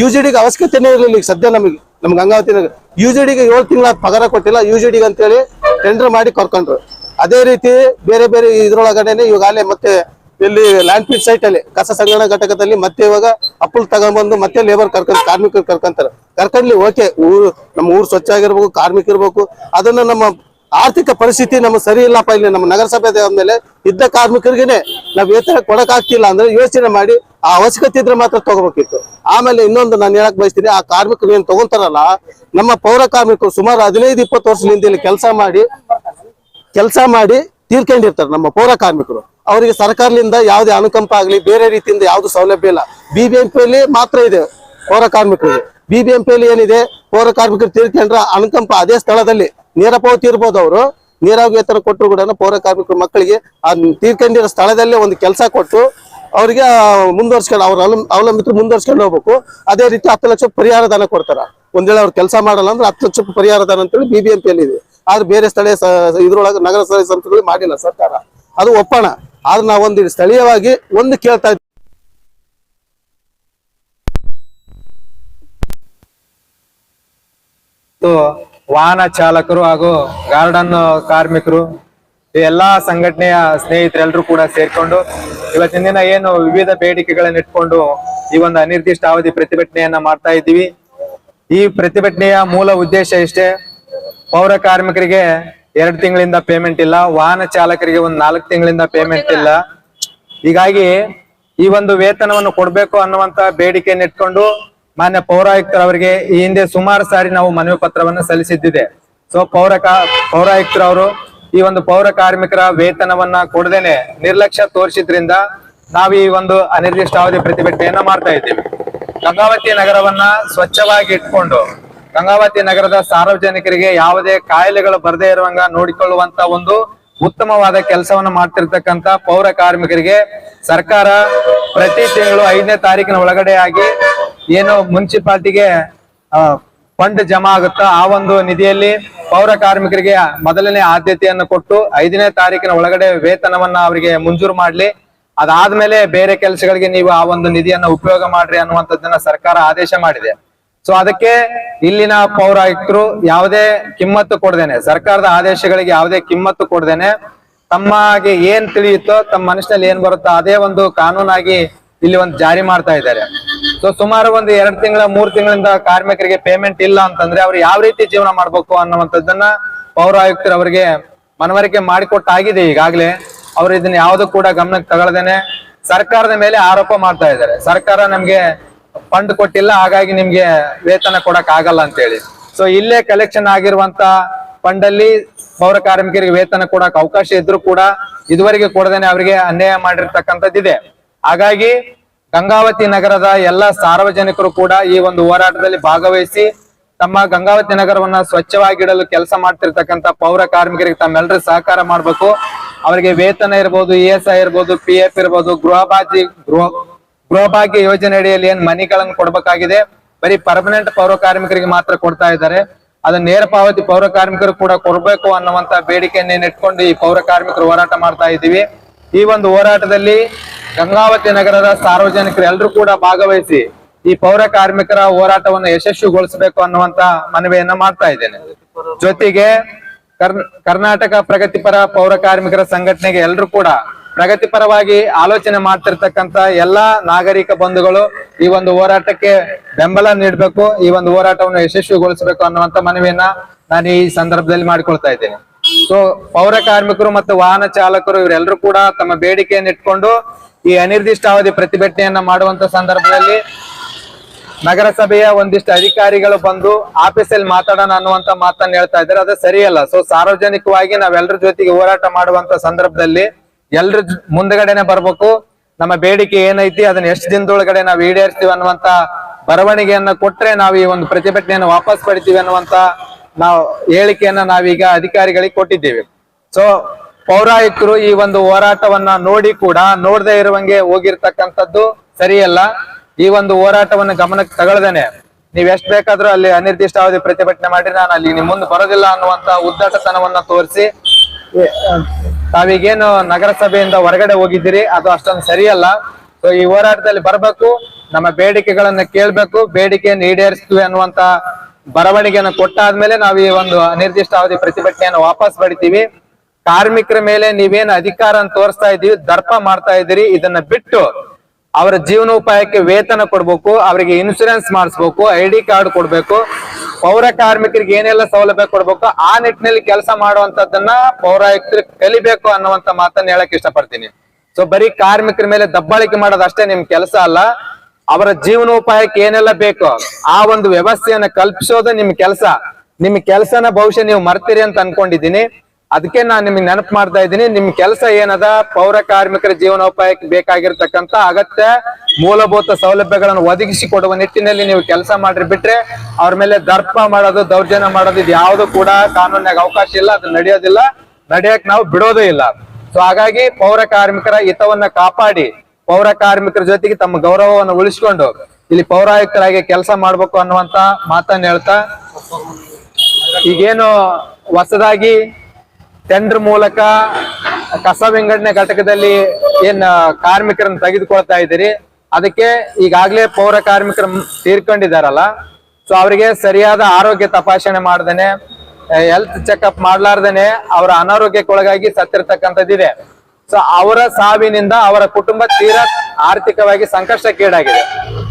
ಯು ಜಿ ಡಿಗೆ ಅವಶ್ಯಕತೆನೇ ಇರಲಿಲ್ಲ ಈಗ ಸದ್ಯ ನಮಗೆ, ನಮ್ಮ ಗಂಗಾವತಿ ನಗರ. ಯು ಜಿ ಡಿಗೆ ಏಳು ತಿಂಗಳ ಪಗಾರ ಕೊಟ್ಟಿಲ್ಲ ಯು ಜಿ ಡಿಗೆ ಅಂತೇಳಿ ಟೆಂಡರ್ ಮಾಡಿ ಕರ್ಕೊಂಡ್ರು. ಅದೇ ರೀತಿ ಬೇರೆ ಬೇರೆ ಇದ್ರೊಳಗಡೆನೆ ಇವಾಗಲೇ ಮತ್ತೆ ಇಲ್ಲಿ ಲ್ಯಾಂಡ್ ಫೀಡ್ ಸೈಟ್ ಅಲ್ಲಿ ಕಸ ಸಂಗ್ರಹಣ ಘಟಕದಲ್ಲಿ ಮತ್ತೆ ಇವಾಗ ಅಪ್ಪಲ್ ತಗೊಂಡ್ಬಂದು ಮತ್ತೆ ಲೇಬರ್ ಕರ್ಕೊಂಡು ಕಾರ್ಮಿಕರು ಕರ್ಕೊಂತಾರೆ. ಕರ್ಕೊಂಡ್ಲಿ ಓಕೆ ಊರು, ನಮ್ಮ ಊರು ಸ್ವಚ್ಛ ಆಗಿರ್ಬೇಕು, ಕಾರ್ಮಿಕ ಇರ್ಬೇಕು. ಅದನ್ನ ನಮ್ಮ ಆರ್ಥಿಕ ಪರಿಸ್ಥಿತಿ ನಮ್ಮ ಸರಿ ಇಲ್ಲಪ್ಪ ಇಲ್ಲಿ ನಮ್ಮ ನಗರಸಭೆ ಆದ್ಮೇಲೆ ಇದ್ದ ಕಾರ್ಮಿಕರಿಗೆನೆ ನಾವ್ ವೇತನ ಕೊಡಕ್ಕಾಗ್ತಿಲ್ಲ ಅಂದ್ರೆ ಯೋಚನೆ ಮಾಡಿ ಆ ಅವಶ್ಯಕತೆ ಇದ್ರೆ ಮಾತ್ರ ತಗೋಬೇಕಿತ್ತು. ಆಮೇಲೆ ಇನ್ನೊಂದು ನಾನು ಹೇಳಕ್ ಬಯಸ್ತೀನಿ, ಆ ಕಾರ್ಮಿಕರು ಏನ್ ತಗೊಂತಾರಲ್ಲ, ನಮ್ಮ ಪೌರ ಕಾರ್ಮಿಕರು ಸುಮಾರು ಹದಿನೈದು, ಇಪ್ಪತ್ತು ವರ್ಷದಿಂದ ಇಲ್ಲಿ ಕೆಲಸ ಮಾಡಿ ಕೆಲಸ ಮಾಡಿ ತೀರ್ಕೊಂಡಿರ್ತಾರೆ ನಮ್ಮ ಪೌರ ಕಾರ್ಮಿಕರು. ಅವರಿಗೆ ಸರ್ಕಾರದಿಂದ ಯಾವುದೇ ಅನುಕಂಪ ಆಗಲಿ, ಬೇರೆ ರೀತಿಯಿಂದ ಯಾವುದು ಸೌಲಭ್ಯ ಇಲ್ಲ. ಬಿಬಿಎಂಪಿಯಲ್ಲಿ ಮಾತ್ರ ಇದೆ ಪೌರ ಕಾರ್ಮಿಕರಿಗೆ ಬಿಬಿಎಂಪಿಯಲ್ಲಿ ಏನಿದೆ? ಪೌರ ಕಾರ್ಮಿಕರು ತೀರ್ಕೊಂಡ್ರ ಅನುಕಂಪ ಅದೇ ಸ್ಥಳದಲ್ಲಿ ನೇರ ಪಾವತಿ ಇರ್ಬೋದು ಅವರು. ನೇರವಾಗಿ ವೇತನ ಕೊಟ್ಟರು ಕೂಡ ಪೌರ ಕಾರ್ಮಿಕರ ಮಕ್ಕಳಿಗೆ ಆ ತೀರ್ಕೊಂಡಿರೋ ಸ್ಥಳದಲ್ಲೇ ಒಂದು ಕೆಲಸ ಕೊಟ್ಟು ಅವರಿಗೆ ಮುಂದುವರ್ಸ್ಕೊಂಡು ಅವ್ರ ಅವಲಂ, ಅವಲಂಬಿತರು ಮುಂದುವರ್ಸ್ಕೊಂಡು ಹೋಗ್ಬೇಕು. ಅದೇ ರೀತಿ ಹತ್ತು ಲಕ್ಷ ಪರಿಹಾರ ಕೊಡ್ತಾರ. ಒಂದ್ ವೇಳೆ ಅವ್ರು ಕೆಲಸ ಮಾಡಲ್ಲ ಅಂದ್ರೆ ಹತ್ತು ಲಕ್ಷ ಪರಿಹಾರ ಧನ ಅಂತೇಳಿ ಬಿಬಿಎಂಪಿಯಲ್ಲಿ ಇದೆ. ಆದ್ರೆ ಬೇರೆ ಸ್ಥಳೀಯ ಇದ್ರೊಳಗೆ ನಗರ ಸ್ಥಳೀಯ ಸಂಸ್ಥೆಗಳು ಮಾಡಿಲ್ಲ ಸರ್ಕಾರ ಅದು ಒಪ್ಪಣ ಆದ್ರೆ ನಾವೊಂದು ಸ್ಥಳೀಯವಾಗಿ ಒಂದು ಕೇಳ್ತಾ ಇದ್ದೀವಿ. ವಾಹನ ಚಾಲಕರು ಹಾಗೂ ಗಾರ್ಡನ್ ಕಾರ್ಮಿಕರು ಎಲ್ಲಾ ಸಂಘಟನೆಯ ಸ್ನೇಹಿತರೆಲ್ಲರೂ ಕೂಡ ಸೇರ್ಕೊಂಡು ಇವತ್ತಿನ ದಿನ ಏನು ವಿವಿಧ ಬೇಡಿಕೆಗಳನ್ನ ಇಟ್ಕೊಂಡು ಈ ಒಂದು ಅನಿರ್ದಿಷ್ಟ ಅವಧಿ ಪ್ರತಿಭಟನೆಯನ್ನ ಮಾಡ್ತಾ ಇದ್ದೀವಿ ಈ ಪ್ರತಿಭಟನೆಯ ಮೂಲ ಉದ್ದೇಶ ಇಷ್ಟೇ ಪೌರ ಕಾರ್ಮಿಕರಿಗೆ ಎರಡು ತಿಂಗಳಿಂದ ಪೇಮೆಂಟ್ ಇಲ್ಲ ವಾಹನ ಚಾಲಕರಿಗೆ ಒಂದ್ ನಾಲ್ಕು ತಿಂಗಳಿಂದ ಪೇಮೆಂಟ್ ಇಲ್ಲ. ಹೀಗಾಗಿ ಈ ಒಂದು ವೇತನವನ್ನು ಕೊಡಬೇಕು ಅನ್ನುವಂತ ಬೇಡಿಕೆಯನ್ನು ಇಟ್ಕೊಂಡು ಮಾನ್ಯ ಪೌರಾಯುಕ್ತರವರಿಗೆ ಈ ಹಿಂದೆ ಸುಮಾರು ಸಾರಿ ನಾವು ಮನವಿ ಪತ್ರವನ್ನು ಸಲ್ಲಿಸಿದ್ದಿದೆ. ಸೊ ಪೌರ ಪೌರಾಯುಕ್ತರವರು ಈ ಒಂದು ಪೌರ ಕಾರ್ಮಿಕರ ವೇತನವನ್ನ ಕೊಡದೇನೆ ನಿರ್ಲಕ್ಷ್ಯ ತೋರಿಸಿದ್ರಿಂದ ನಾವು ಈ ಒಂದು ಅನಿರ್ದಿಷ್ಟಾವಧಿ ಪ್ರತಿಭಟನೆಯನ್ನ ಮಾಡ್ತಾ ಇದ್ದೀವಿ. ಗಂಗಾವತಿ ನಗರವನ್ನ ಸ್ವಚ್ಛವಾಗಿ ಇಟ್ಕೊಂಡು ಗಂಗಾವತಿ ನಗರದ ಸಾರ್ವಜನಿಕರಿಗೆ ಯಾವುದೇ ಕಾಯಿಲೆಗಳು ಬರದೇ ಇರುವಂಗ ನೋಡಿಕೊಳ್ಳುವಂತ ಒಂದು ಉತ್ತಮವಾದ ಕೆಲಸವನ್ನು ಮಾಡ್ತಿರ್ತಕ್ಕಂತ ಪೌರ ಕಾರ್ಮಿಕರಿಗೆ ಸರ್ಕಾರ ಪ್ರತಿ ತಿಂಗಳು ಐದನೇ ತಾರೀಕಿನ ಒಳಗಡೆ ಆಗಿ ಏನು ಮುನ್ಸಿಪಾಲ್ಟಿಗೆ ಫಂಡ್ ಜಮಾ ಆಗುತ್ತಾ ಆ ಒಂದು ನಿಧಿಯಲ್ಲಿ ಪೌರ ಕಾರ್ಮಿಕರಿಗೆ ಮೊದಲನೇ ಆದ್ಯತೆಯನ್ನು ಕೊಟ್ಟು ಐದನೇ ತಾರೀಕಿನ ಒಳಗಡೆ ವೇತನವನ್ನ ಅವರಿಗೆ ಮಂಜೂರು ಮಾಡ್ಲಿ. ಅದಾದ್ಮೇಲೆ ಬೇರೆ ಕೆಲಸಗಳಿಗೆ ನೀವು ಆ ಒಂದು ನಿಧಿಯನ್ನ ಉಪಯೋಗ ಮಾಡ್ರಿ ಅನ್ನುವಂಥದ್ದನ್ನ ಸರ್ಕಾರ ಆದೇಶ ಮಾಡಿದೆ. ಸೊ ಅದಕ್ಕೆ ಇಲ್ಲಿನ ಪೌರಾಯುಕ್ತರು ಯಾವುದೇ ಕಿಮ್ಮತ್ತು ಕೊಡ್ದೇನೆ. ಸರ್ಕಾರದ ಆದೇಶಗಳಿಗೆ ಯಾವುದೇ ಕಿಮ್ಮತ್ತು ಕೊಡ್ದೇನೆ. ತಮ್ಮಗೆ ಏನ್ ತಿಳಿಯುತ್ತೋ, ತಮ್ಮ ಮನಸ್ಸಿನಲ್ಲಿ ಏನ್ ಬರುತ್ತೋ ಅದೇ ಒಂದು ಕಾನೂನಾಗಿ ಇಲ್ಲಿ ಒಂದು ಜಾರಿ ಮಾಡ್ತಾ ಇದ್ದಾರೆ. ಸೊ ಸುಮಾರು ಒಂದು ಎರಡ್ ತಿಂಗಳ, ಮೂರ್ ತಿಂಗಳಿಂದ ಕಾರ್ಮಿಕರಿಗೆ ಪೇಮೆಂಟ್ ಇಲ್ಲ ಅಂತಂದ್ರೆ ಅವ್ರು ಯಾವ ರೀತಿ ಜೀವನ ಮಾಡ್ಬೇಕು ಅನ್ನುವಂಥದ್ದನ್ನ ಪೌರಾಯುಕ್ತರು ಅವರಿಗೆ ಮನವರಿಕೆ ಮಾಡಿಕೊಟ್ಟಾಗಿದೆ ಈಗಾಗಲೇ. ಅವ್ರು ಇದನ್ನ ಯಾವ್ದು ಕೂಡ ಗಮನಕ್ಕೆ ತಗೊಳ್ದೇನೆ. ಸರ್ಕಾರದ ಮೇಲೆ ಆರೋಪ ಮಾಡ್ತಾ ಇದ್ದಾರೆ. ಸರ್ಕಾರ ನಮ್ಗೆ ಫಂಡ್ ಕೊಟ್ಟಿಲ್ಲ, ಹಾಗಾಗಿ ನಿಮ್ಗೆ ವೇತನ ಕೊಡಕ್ ಆಗಲ್ಲ ಅಂತ ಹೇಳಿ ಸೊ ಇಲ್ಲೇ ಕಲೆಕ್ಷನ್ ಆಗಿರುವಂತ ಫಂಡ್ ಅಲ್ಲಿ ಪೌರ ಕಾರ್ಮಿಕರಿಗೆ ವೇತನ ಕೊಡಕ್ ಅವಕಾಶ ಇದ್ರೂ ಕೂಡ ಇದುವರೆಗೆ ಕೊಡದೇನೆ ಅವರಿಗೆ ಅನ್ಯಾಯ ಮಾಡಿರ್ತಕ್ಕಂಥದ್ದಿದೆ ಹಾಗಾಗಿ ಗಂಗಾವತಿ ನಗರದ ಎಲ್ಲ ಸಾರ್ವಜನಿಕರು ಕೂಡ ಈ ಒಂದು ಹೋರಾಟದಲ್ಲಿ ಭಾಗವಹಿಸಿ ತಮ್ಮ ಗಂಗಾವತಿ ನಗರವನ್ನ ಸ್ವಚ್ಛವಾಗಿಡಲು ಕೆಲಸ ಮಾಡ್ತಿರ್ತಕ್ಕಂಥ ಪೌರ ಕಾರ್ಮಿಕರಿಗೆ ತಮ್ಮೆಲ್ಲರೂ ಸಹಕಾರ ಮಾಡ್ಬೇಕು. ಅವರಿಗೆ ವೇತನ ಇರ್ಬೋದು, ಇ ಎಸ್ ಐ ಇರ್ಬೋದು, ಪಿ ಎಫ್ ಇರ್ಬೋದು ಗೃಹಭಾಗ್ಯ ಗೃಹ ಗೃಹಭಾಗ್ಯ ಯೋಜನೆ ಅಡಿಯಲ್ಲಿ ಏನ್ ಮನಿಗಳನ್ನು ಕೊಡ್ಬೇಕಾಗಿದೆ? ಬರೀ ಪರ್ಮನೆಂಟ್ ಪೌರ ಕಾರ್ಮಿಕರಿಗೆ ಮಾತ್ರ ಕೊಡ್ತಾ ಇದ್ದಾರೆ. ಅದನ್ನ ನೇರ ಪಾವತಿ ಪೌರ ಕಾರ್ಮಿಕರು ಕೂಡ ಕೊಡ್ಬೇಕು ಅನ್ನುವಂತ ಬೇಡಿಕೆಯನ್ನ ಇಟ್ಕೊಂಡು ಈ ಪೌರ ಕಾರ್ಮಿಕರು ಹೋರಾಟ ಮಾಡ್ತಾ ಇದ್ದೀವಿ. ಈ ಒಂದು ಹೋರಾಟದಲ್ಲಿ ಗಂಗಾವತಿ ನಗರದ ಸಾರ್ವಜನಿಕರು ಎಲ್ಲರೂ ಕೂಡ ಭಾಗವಹಿಸಿ ಈ ಪೌರ ಕಾರ್ಮಿಕರ ಹೋರಾಟವನ್ನು ಯಶಸ್ವಿಗೊಳಿಸಬೇಕು ಅನ್ನುವಂತ ಮನವಿಯನ್ನ ಮಾಡ್ತಾ ಇದ್ದೇನೆ. ಜೊತೆಗೆ ಕರ್ ಕರ್ನಾಟಕ ಪ್ರಗತಿಪರ ಪೌರ ಕಾರ್ಮಿಕರ ಸಂಘಟನೆಗೆ ಎಲ್ಲರೂ ಕೂಡ ಪ್ರಗತಿಪರವಾಗಿ ಆಲೋಚನೆ ಮಾಡ್ತಿರ್ತಕ್ಕಂತ ಎಲ್ಲಾ ನಾಗರಿಕ ಬಂಧುಗಳು ಈ ಒಂದು ಹೋರಾಟಕ್ಕೆ ಬೆಂಬಲ ನೀಡಬೇಕು, ಈ ಒಂದು ಹೋರಾಟವನ್ನು ಯಶಸ್ವಿಗೊಳಿಸಬೇಕು ಅನ್ನುವಂತ ಮನವಿಯನ್ನ ನಾನು ಈ ಸಂದರ್ಭದಲ್ಲಿ ಮಾಡಿಕೊಳ್ತಾ ಇದ್ದೇನೆ. ಸೊ ಪೌರ ಕಾರ್ಮಿಕರು ಮತ್ತು ವಾಹನ ಚಾಲಕರು ಇವರೆಲ್ಲರೂ ಕೂಡ ತಮ್ಮ ಬೇಡಿಕೆಯನ್ನು ಇಟ್ಕೊಂಡು ಈ ಅನಿರ್ದಿಷ್ಟಾವಧಿ ಪ್ರತಿಭಟನೆಯನ್ನ ಮಾಡುವಂತ ಸಂದರ್ಭದಲ್ಲಿ ನಗರಸಭೆಯ ಒಂದಿಷ್ಟು ಅಧಿಕಾರಿಗಳು ಬಂದು ಆಫೀಸಲ್ಲಿ ಮಾತಾಡೋಣ ಅನ್ನುವಂತ ಮಾತನ್ನ ಹೇಳ್ತಾ ಇದ್ದಾರೆ. ಅದು ಸರಿಯಲ್ಲ. ಸೊ ಸಾರ್ವಜನಿಕವಾಗಿ ನಾವೆಲ್ಲರ ಜೊತೆಗೆ ಹೋರಾಟ ಮಾಡುವಂತ ಸಂದರ್ಭದಲ್ಲಿ ಎಲ್ರ ಮುಂದಗಡೆನೆ ಬರ್ಬೇಕು. ನಮ್ಮ ಬೇಡಿಕೆ ಏನೈತಿ, ಅದನ್ನ ಎಷ್ಟು ದಿನದೊಳಗಡೆ ನಾವು ಈಡೇರಿಸ್ತೀವಿ ಅನ್ನುವಂತ ಬರವಣಿಗೆಯನ್ನ ಕೊಟ್ರೆ ನಾವು ಈ ಒಂದು ಪ್ರತಿಭಟನೆಯನ್ನು ವಾಪಸ್ ಪಡಿತೀವಿ ಅನ್ನುವಂತ ನಾವು ಹೇಳಿಕೆಯನ್ನ ನಾವೀಗ ಅಧಿಕಾರಿಗಳಿಗೆ ಕೊಟ್ಟಿದ್ದೇವೆ. ಸೊ ಪೌರಾಯುಕ್ತರು ಈ ಒಂದು ಹೋರಾಟವನ್ನ ನೋಡಿ ಕೂಡ ನೋಡದೆ ಇರುವಂಗೆ ಹೋಗಿರ್ತಕ್ಕಂಥದ್ದು ಸರಿಯಲ್ಲ. ಈ ಒಂದು ಹೋರಾಟವನ್ನು ಗಮನಕ್ಕೆ ತಗೊಳ್ದೇನೆ. ನೀವ್ ಎಷ್ಟ್ ಬೇಕಾದ್ರೂ ಅಲ್ಲಿ ಅನಿರ್ದಿಷ್ಟಾವಧಿ ಪ್ರತಿಭಟನೆ ಮಾಡಿ ನಾನು ಅಲ್ಲಿ ನಿಮ್ ಮುಂದೆ ಬರೋದಿಲ್ಲ ಅನ್ನುವಂತ ಉದ್ದಾಟತನವನ್ನ ತೋರಿಸಿ ತಾವೀಗೇನು ನಗರಸಭೆಯಿಂದ ಹೊರಗಡೆ ಹೋಗಿದ್ದೀರಿ, ಅದು ಅಷ್ಟೊಂದು ಸರಿಯಲ್ಲ. ಸೊ ಈ ಹೋರಾಟದಲ್ಲಿ ಬರಬೇಕು, ನಮ್ಮ ಬೇಡಿಕೆಗಳನ್ನ ಕೇಳಬೇಕು ಬೇಡಿಕೆಯನ್ನು ಈಡೇರಿಸ್ತೀವಿ ಅನ್ನುವಂತ ಬರವಣಿಗೆಯನ್ನು ಕೊಟ್ಟಾದ್ಮೇಲೆ ನಾವು ಈ ಒಂದು ಅನಿರ್ದಿಷ್ಟಾವಧಿ ಪ್ರತಿಭಟನೆಯನ್ನು ವಾಪಸ್ ಪಡಿತೀವಿ. ಕಾರ್ಮಿಕರ ಮೇಲೆ ನೀವೇನು ಅಧಿಕಾರ ತೋರಿಸ್ತಾ ಇದೀವಿ ದರ್ಪ ಮಾಡ್ತಾ ಇದ್ದೀರಿ, ಇದನ್ನ ಬಿಟ್ಟು ಅವರ ಜೀವನೋಪಾಯಕ್ಕೆ ವೇತನ ಕೊಡ್ಬೇಕು, ಅವರಿಗೆ ಇನ್ಶೂರೆನ್ಸ್ ಮಾಡಿಸ್ಬೇಕು ಐ ಕಾರ್ಡ್ ಕೊಡ್ಬೇಕು. ಪೌರ ಕಾರ್ಮಿಕರಿಗೆ ಏನೆಲ್ಲ ಸೌಲಭ್ಯ ಕೊಡ್ಬೇಕು, ಆ ನಿಟ್ಟಿನಲ್ಲಿ ಕೆಲಸ ಮಾಡುವಂತದ್ದನ್ನ ಪೌರಾಯುಕ್ತರು ಕಲಿಬೇಕು ಅನ್ನುವಂತ ಮಾತನ್ನ ಹೇಳಕ್ ಇಷ್ಟಪಡ್ತೀನಿ. ಸೊ ಬರೀ ಕಾರ್ಮಿಕರ ಮೇಲೆ ದಬ್ಬಾಳಿಕೆ ಮಾಡೋದಷ್ಟೇ ನಿಮ್ ಕೆಲಸ ಅಲ್ಲ. ಅವರ ಜೀವನೋಪಾಯಕ್ಕೆ ಏನೆಲ್ಲ ಬೇಕು, ಆ ಒಂದು ವ್ಯವಸ್ಥೆಯನ್ನ ಕಲ್ಪಿಸೋದು ನಿಮ್ ಕೆಲಸ. ನಿಮ್ ಕೆಲಸನ ಬಹುಶಃ ನೀವು ಮರ್ತೀರಿ ಅಂತ ಅನ್ಕೊಂಡಿದ್ದೀನಿ. ಅದಕ್ಕೆ ನಾನು ನಿಮ್ಗೆ ನೆನಪು ಮಾಡ್ತಾ ಇದ್ದೀನಿ, ನಿಮ್ ಕೆಲಸ ಏನದ? ಪೌರ ಕಾರ್ಮಿಕರ ಜೀವನೋಪಾಯಕ್ಕೆ ಬೇಕಾಗಿರ್ತಕ್ಕಂತ ಅಗತ್ಯ ಮೂಲಭೂತ ಸೌಲಭ್ಯಗಳನ್ನು ಒದಗಿಸಿ ಕೊಡುವ ನಿಟ್ಟಿನಲ್ಲಿ ನೀವು ಕೆಲಸ ಮಾಡ್ರಿ. ಬಿಟ್ರೆ ಅವ್ರ ಮೇಲೆ ದರ್ಪ ಮಾಡೋದು, ದೌರ್ಜನ್ಯ ಮಾಡೋದು ಇದು ಯಾವುದು ಕೂಡ ಕಾನೂನಾಗ ಅವಕಾಶ ಇಲ್ಲ, ಅದು ನಡೆಯೋದಿಲ್ಲ. ನಡೆಯಕ್ ನಾವು ಬಿಡೋದೇ ಇಲ್ಲ. ಸೊ ಹಾಗಾಗಿ ಪೌರ ಕಾರ್ಮಿಕರ ಹಿತವನ್ನ ಕಾಪಾಡಿ, ಪೌರ ಕಾರ್ಮಿಕರ ಜೊತೆಗೆ ತಮ್ಮ ಗೌರವವನ್ನು ಉಳಿಸ್ಕೊಂಡು ಇಲ್ಲಿ ಪೌರಾಯುಕ್ತರಾಗಿ ಕೆಲಸ ಮಾಡ್ಬೇಕು ಅನ್ನುವಂತ ಮಾತನ್ನ ಹೇಳ್ತಾ, ಈಗೇನು ಹೊಸದಾಗಿ ಟೆಂಡರ್ ಮೂಲಕ ಕಸ ವಿಂಗಡಣೆ ಘಟಕದಲ್ಲಿ ಏನ್ ಕಾರ್ಮಿಕರನ್ನು ತೆಗೆದುಕೊಳ್ತಾ ಇದ್ದೀರಿ. ಅದಕ್ಕೆ ಈಗಾಗಲೇ ಪೌರ ಕಾರ್ಮಿಕರು ತೀರ್ಕೊಂಡಿದಾರಲ್ಲ ಸೊ ಅವರಿಗೆ ಸರಿಯಾದ ಆರೋಗ್ಯ ತಪಾಸಣೆ ಮಾಡ್ದೇನೆ ಹೆಲ್ತ್ ಚೆಕಪ್ ಮಾಡ್ಲಾರ್ದೇನೆ ಅವರ ಅನಾರೋಗ್ಯಕ್ಕೊಳಗಾಗಿ ಸತ್ತಿರ್ತಕ್ಕಂಥದ್ದಿದೆ ಸೊ ಅವರ ಸಾವಿನಿಂದ ಅವರ ಕುಟುಂಬ ತೀರಾ ಆರ್ಥಿಕವಾಗಿ ಸಂಕಷ್ಟಕ್ಕೀಡಾಗಿದೆ.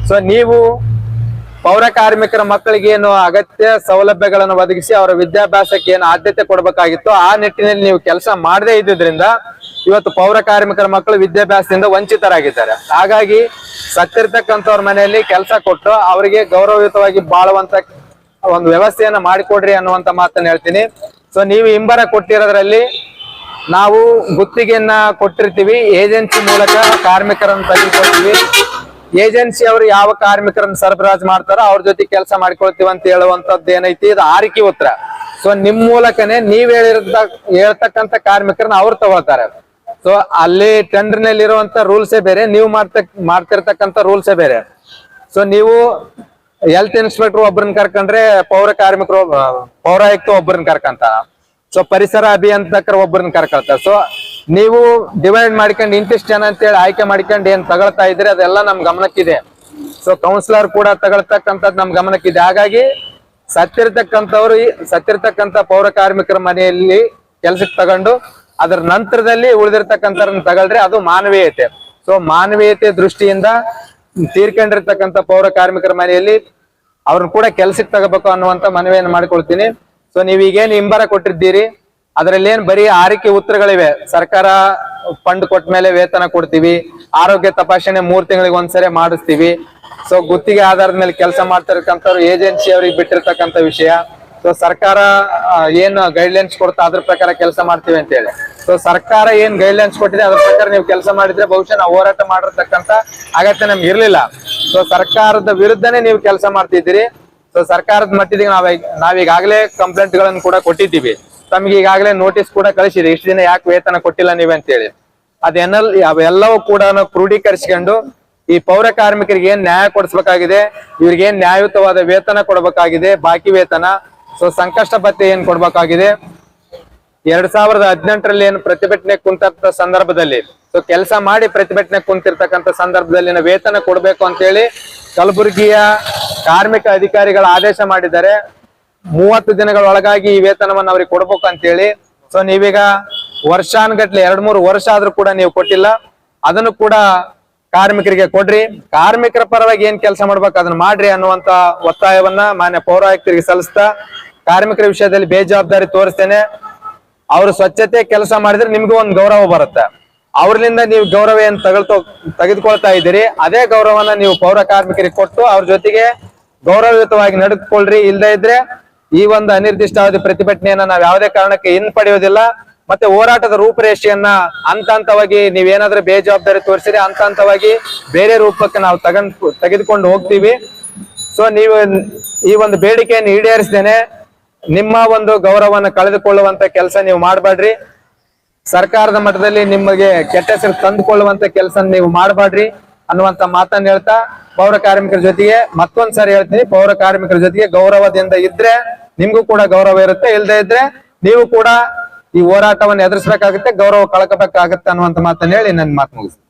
ಸೊ ನೀವು ಪೌರ ಕಾರ್ಮಿಕರ ಮಕ್ಕಳಿಗೆ ಏನು ಅಗತ್ಯ ಸೌಲಭ್ಯಗಳನ್ನು ಒದಗಿಸಿ ಅವರ ವಿದ್ಯಾಭ್ಯಾಸಕ್ಕೆ ಏನು ಆದ್ಯತೆ ಕೊಡಬೇಕಾಗಿತ್ತು, ಆ ನಿಟ್ಟಿನಲ್ಲಿ ನೀವು ಕೆಲಸ ಮಾಡದೇ ಇದ್ದಿದ್ರಿಂದ ಇವತ್ತು ಪೌರ ಕಾರ್ಮಿಕರ ಮಕ್ಕಳು ವಿದ್ಯಾಭ್ಯಾಸದಿಂದ ವಂಚಿತರಾಗಿದ್ದಾರೆ. ಹಾಗಾಗಿ ಸತ್ತಿರ್ತಕ್ಕಂಥವ್ರ ಮನೆಯಲ್ಲಿ ಕೆಲಸ ಕೊಟ್ಟು ಅವರಿಗೆ ಗೌರವಯುತವಾಗಿ ಬಾಳುವಂತ ಒಂದು ವ್ಯವಸ್ಥೆಯನ್ನ ಮಾಡಿಕೊಡ್ರಿ ಅನ್ನುವಂತ ಮಾತನ್ನ ಹೇಳ್ತೀನಿ. ಸೊ ನೀವು ಹಿಂಬರ ಕೊಟ್ಟಿರೋದ್ರಲ್ಲಿ ನಾವು ಗುತ್ತಿಗೆಯನ್ನ ಕೊಟ್ಟಿರ್ತೀವಿ, ಏಜೆನ್ಸಿ ಮೂಲಕ ಕಾರ್ಮಿಕರನ್ನು ತೆಗೆದುಕೊಳ್ತೀವಿ ಏಜೆನ್ಸಿ ಅವರು ಯಾವ ಕಾರ್ಮಿಕರನ್ನ ಸರಬರಾಜು ಮಾಡ್ತಾರೋ ಅವ್ರ ಜೊತೆ ಕೆಲಸ ಮಾಡ್ಕೊಳ್ತೀವಿ ಅಂತ ಹೇಳುವಂತದ್ದು ಏನೈತಿ? ಇದು ಆರಿಕೆ ಉತ್ತರ. ಸೊ ನಿಮ್ ಮೂಲಕನೇ ನೀವ್ ಹೇಳಿರ್ತ ಹೇಳ್ತಕ್ಕಂತ ಕಾರ್ಮಿಕರನ್ನ ಅವ್ರು ತಗೊಳ್ತಾರೆ. ಸೊ ಅಲ್ಲಿ ಟೆಂಡರ್ನಲ್ಲಿ ಇರುವಂತ ರೂಲ್ಸೇ ಬೇರೆ, ನೀವು ಮಾಡ್ತಕ್ ಮಾಡ್ತಿರ್ತಕ್ಕಂತ ರೂಲ್ಸೇ ಬೇರೆ. ಸೊ ನೀವು ಹೆಲ್ತ್ ಇನ್ಸ್ಪೆಕ್ಟರ್ ಒಬ್ಬರನ್ನ ಕರ್ಕೊಂಡ್ರೆ ಪೌರ ಕಾರ್ಮಿಕರು, ಪೌರಾಯುಕ್ತ ಒಬ್ಬರನ್ನ ಕರ್ಕೊಂತ ಸೊ ಪರಿಸರ ಅಭಿಯಂತಕರು ಒಬ್ಬರನ್ನ ಕರ್ಕೊಳ್ತಾರೆ ಸೊ ನೀವು ಡಿವೈಡ್ ಮಾಡ್ಕೊಂಡು ಇಂತಿಷ್ಟು ಜನ ಅಂತೇಳಿ ಆಯ್ಕೆ ಮಾಡ್ಕೊಂಡು ಏನ್ ತಗೊಳ್ತಾ ಇದ್ರೆ ಅದೆಲ್ಲ ನಮ್ ಗಮನಕ್ಕಿದೆ. ಸೊ ಕೌನ್ಸಿಲರ್ ಕೂಡ ತಗೊಳ್ತಕ್ಕಂಥದ್ದು ನಮ್ ಗಮನಕ್ಕಿದೆ. ಹಾಗಾಗಿ ಸತ್ತಿರ್ತಕ್ಕಂಥವ್ರು ಸತ್ತಿರ್ತಕ್ಕಂಥ ಪೌರ ಕಾರ್ಮಿಕರ ಮನೆಯಲ್ಲಿ ಕೆಲ್ಸಕ್ಕೆ ತಗೊಂಡು ಅದರ ನಂತರದಲ್ಲಿ ಉಳಿದಿರ್ತಕ್ಕಂಥವ್ರನ್ನ ತಗೊಳ್ರೆ ಅದು ಮಾನವೀಯತೆ. ಸೊ ಮಾನವೀಯತೆ ದೃಷ್ಟಿಯಿಂದ ತೀರ್ಕೊಂಡಿರ್ತಕ್ಕಂಥ ಪೌರ ಕಾರ್ಮಿಕರ ಮನೆಯಲ್ಲಿ ಅವ್ರನ್ನ ಕೂಡ ಕೆಲ್ಸಕ್ಕೆ ತಗೋಬೇಕು ಅನ್ನುವಂತ ಮನವಿಯನ್ನು ಮಾಡ್ಕೊಳ್ತೀನಿ. ಸೊ ನೀವೀಗೇನು ಹಿಂಬರ ಕೊಟ್ಟಿದ್ದೀರಿ ಅದರಲ್ಲಿ ಏನ್ ಬರೀ ಆರಿಕೆ ಉತ್ತರಗಳಿವೆ. ಸರ್ಕಾರ ಫಂಡ್ ಕೊಟ್ಟ ಮೇಲೆ ವೇತನ ಕೊಡ್ತೀವಿ. ಆರೋಗ್ಯ ತಪಾಸಣೆ ಮೂರ್ ತಿಂಗಳಿಗೆ ಒಂದ್ಸರಿ ಮಾಡಿಸ್ತೀವಿ. ಸೊ ಗುತ್ತಿಗೆ ಆಧಾರದ ಮೇಲೆ ಕೆಲಸ ಮಾಡ್ತಿರ್ತಕ್ಕಂಥವ್ರು ಏಜೆನ್ಸಿ ಅವ್ರಿಗೆ ಬಿಟ್ಟಿರ್ತಕ್ಕಂಥ ವಿಷಯ. ಸೊ ಸರ್ಕಾರ ಏನ್ ಗೈಡ್ ಗೈಡ್ಲೈನ್ಸ್ ಕೊಡ್ತಾ ಅದ್ರ ಪ್ರಕಾರ ಕೆಲಸ ಮಾಡ್ತೀವಿ ಅಂತ ಹೇಳಿ ಸೊ ಸರ್ಕಾರ ಏನ್ ಗೈಡ್ಲೈನ್ಸ್ ಕೊಟ್ಟಿದೆ ಅದ್ರ ಪ್ರಕಾರ ನೀವು ಕೆಲಸ ಮಾಡಿದ್ರೆ ಬಹುಶಃ ನಾವು ಹೋರಾಟ ಮಾಡಿರ್ತಕ್ಕಂಥ ಅಗತ್ಯ ನಮ್ಗೆ ಇರ್ಲಿಲ್ಲ. ಸೊ ಸರ್ಕಾರದ ವಿರುದ್ಧನೇ ನೀವು ಕೆಲಸ ಮಾಡ್ತಿದ್ದೀರಿ. ಸೊ ಸರ್ಕಾರದ ಮಟ್ಟಿಗೆ ನಾವ್ ನಾವೀಗಾಗಲೇ ಕಂಪ್ಲೇಂಟ್ಗಳನ್ನು ಕೂಡ ಕೊಟ್ಟಿದ್ದೀವಿ. ತಮ್ಗೆ ಈಗಾಗಲೇ ನೋಟಿಸ್ ಕೂಡ ಕಳಿಸಿದೆ. ಇಷ್ಟು ದಿನ ಯಾಕೆ ವೇತನ ಕೊಟ್ಟಿಲ್ಲ ನೀವೇ ಅಂತೇಳಿ. ಅದೇನಲ್ ಅವೆಲ್ಲವೂ ಕೂಡ ಕ್ರೋಢೀಕರಿಸಿಕೊಂಡು ಈ ಪೌರ ಕಾರ್ಮಿಕರಿಗೆ ಏನ್ ನ್ಯಾಯ ಕೊಡಿಸ್ಬೇಕಾಗಿದೆ, ಇವ್ರಿಗೆ ಏನ್ ನ್ಯಾಯಯುತವಾದ ವೇತನ ಕೊಡಬೇಕಾಗಿದೆ, ಬಾಕಿ ವೇತನ, ಸೊ ಸಂಕಷ್ಟ ಭತ್ತೆ ಏನ್ ಕೊಡ್ಬೇಕಾಗಿದೆ. ಎರಡ್ ಸಾವಿರದ ಹದಿನೆಂಟರಲ್ಲಿ ಏನು ಪ್ರತಿಭಟನೆ ಕುಂತ ಸಂದರ್ಭದಲ್ಲಿ, ಸೊ ಕೆಲಸ ಮಾಡಿ ಪ್ರತಿಭಟನೆ ಕುಂತಿರ್ತಕ್ಕಂಥ ಸಂದರ್ಭದಲ್ಲಿ ವೇತನ ಕೊಡ್ಬೇಕು ಅಂತೇಳಿ ಕಲಬುರಗಿಯ ಕಾರ್ಮಿಕ ಅಧಿಕಾರಿಗಳ ಆದೇಶ ಮಾಡಿದ್ದಾರೆ. ಮೂವತ್ತು ದಿನಗಳ ಒಳಗಾಗಿ ಈ ವೇತನವನ್ನು ಅವ್ರಿಗೆ ಕೊಡ್ಬೇಕು ಅಂತೇಳಿ ಸೊ ನೀವೀಗ ವರ್ಷಾನ್ಗಟ್ಲೆ ಎರಡ್ ಮೂರು ವರ್ಷ ಆದ್ರೂ ಕೂಡ ನೀವು ಕೊಟ್ಟಿಲ್ಲ. ಅದನ್ನು ಕೂಡ ಕಾರ್ಮಿಕರಿಗೆ ಕೊಡ್ರಿ. ಕಾರ್ಮಿಕರ ಪರವಾಗಿ ಏನ್ ಕೆಲಸ ಮಾಡ್ಬೇಕು ಅದನ್ನ ಮಾಡ್ರಿ ಅನ್ನುವಂತ ಒತ್ತಾಯವನ್ನ ಮಾನ್ಯ ಪೌರಾಯುಕ್ತರಿಗೆ ಸಲ್ಲಿಸ್ತಾ ಕಾರ್ಮಿಕರ ವಿಷಯದಲ್ಲಿ ಬೇಜವಾಬ್ದಾರಿ ತೋರಿಸ್ತೇನೆ. ಅವರು ಸ್ವಚ್ಛತೆ ಕೆಲಸ ಮಾಡಿದ್ರೆ ನಿಮ್ಗೂ ಒಂದು ಗೌರವ ಬರುತ್ತೆ. ಅವ್ರಲಿಂದ ನೀವು ಗೌರವ ಏನ್ ತಗೊಳ್ತೋ, ತೆಗೆದುಕೊಳ್ತಾ ಇದ್ದೀರಿ, ಅದೇ ಗೌರವನ ನೀವು ಪೌರ ಕಾರ್ಮಿಕರಿಗೆ ಕೊಟ್ಟು ಅವ್ರ ಜೊತೆಗೆ ಗೌರವಯುತವಾಗಿ ನಡೆದುಕೊಳ್ರಿ. ಇಲ್ಲದೆ ಇದ್ರೆ ಈ ಒಂದು ಅನಿರ್ದಿಷ್ಟಾವಧಿ ಪ್ರತಿಭಟನೆಯನ್ನ ನಾವು ಯಾವುದೇ ಕಾರಣಕ್ಕೆ ಹಿಂಪಡೆಯೋದಿಲ್ಲ ಮತ್ತೆ ಹೋರಾಟದ ರೂಪರೇಷೆಯನ್ನ ಹಂತ ಹಂತವಾಗಿ ನೀವೇನಾದ್ರೂ ಬೇಜವಾಬ್ದಾರಿ ತೋರಿಸಿದ್ರೆ ಹಂತ ಹಂತವಾಗಿ ಬೇರೆ ರೂಪಕ್ಕೆ ನಾವು ತಗೊಂಡ್ ತೆಗೆದುಕೊಂಡು ಹೋಗ್ತೀವಿ. ಸೊ ನೀವು ಈ ಒಂದು ಬೇಡಿಕೆಯನ್ನು ಈಡೇರಿಸ್ತೇನೆ ನಿಮ್ಮ ಒಂದು ಗೌರವವನ್ನು ಕಳೆದುಕೊಳ್ಳುವಂತ ಕೆಲಸ ನೀವು ಮಾಡಬೇಡ್ರಿ ಸರ್ಕಾರದ ಮಟ್ಟದಲ್ಲಿ ನಿಮಗೆ ಕೆಟ್ಟ ಹೆಸರು ತಂದುಕೊಳ್ಳುವಂತ ಕೆಲಸ ನೀವು ಮಾಡಬೇಡ್ರಿ ಅನ್ನುವಂತ ಮಾತನ್ನ ಹೇಳ್ತಾ ಪೌರ ಕಾರ್ಮಿಕರ ಜೊತೆಗೆ ಮತ್ತೊಂದ್ಸರಿ ಹೇಳ್ತೀನಿ. ಪೌರ ಕಾರ್ಮಿಕರ ಜೊತೆಗೆ ಗೌರವದಿಂದ ಇದ್ರೆ ನಿಮ್ಗೂ ಕೂಡ ಗೌರವ ಇರುತ್ತೆ. ಇಲ್ಲದೆ ಇದ್ರೆ ನೀವು ಕೂಡ ಈ ಹೋರಾಟವನ್ನು ಎದುರಿಸಬೇಕಾಗುತ್ತೆ, ಗೌರವ ಕಳ್ಕೋಬೇಕಾಗತ್ತೆ ಅನ್ನುವಂತ ಮಾತನ್ನ ಹೇಳಿ ನನ್ನ ಮಾತು ಮುಗಿಸ್ತೀನಿ.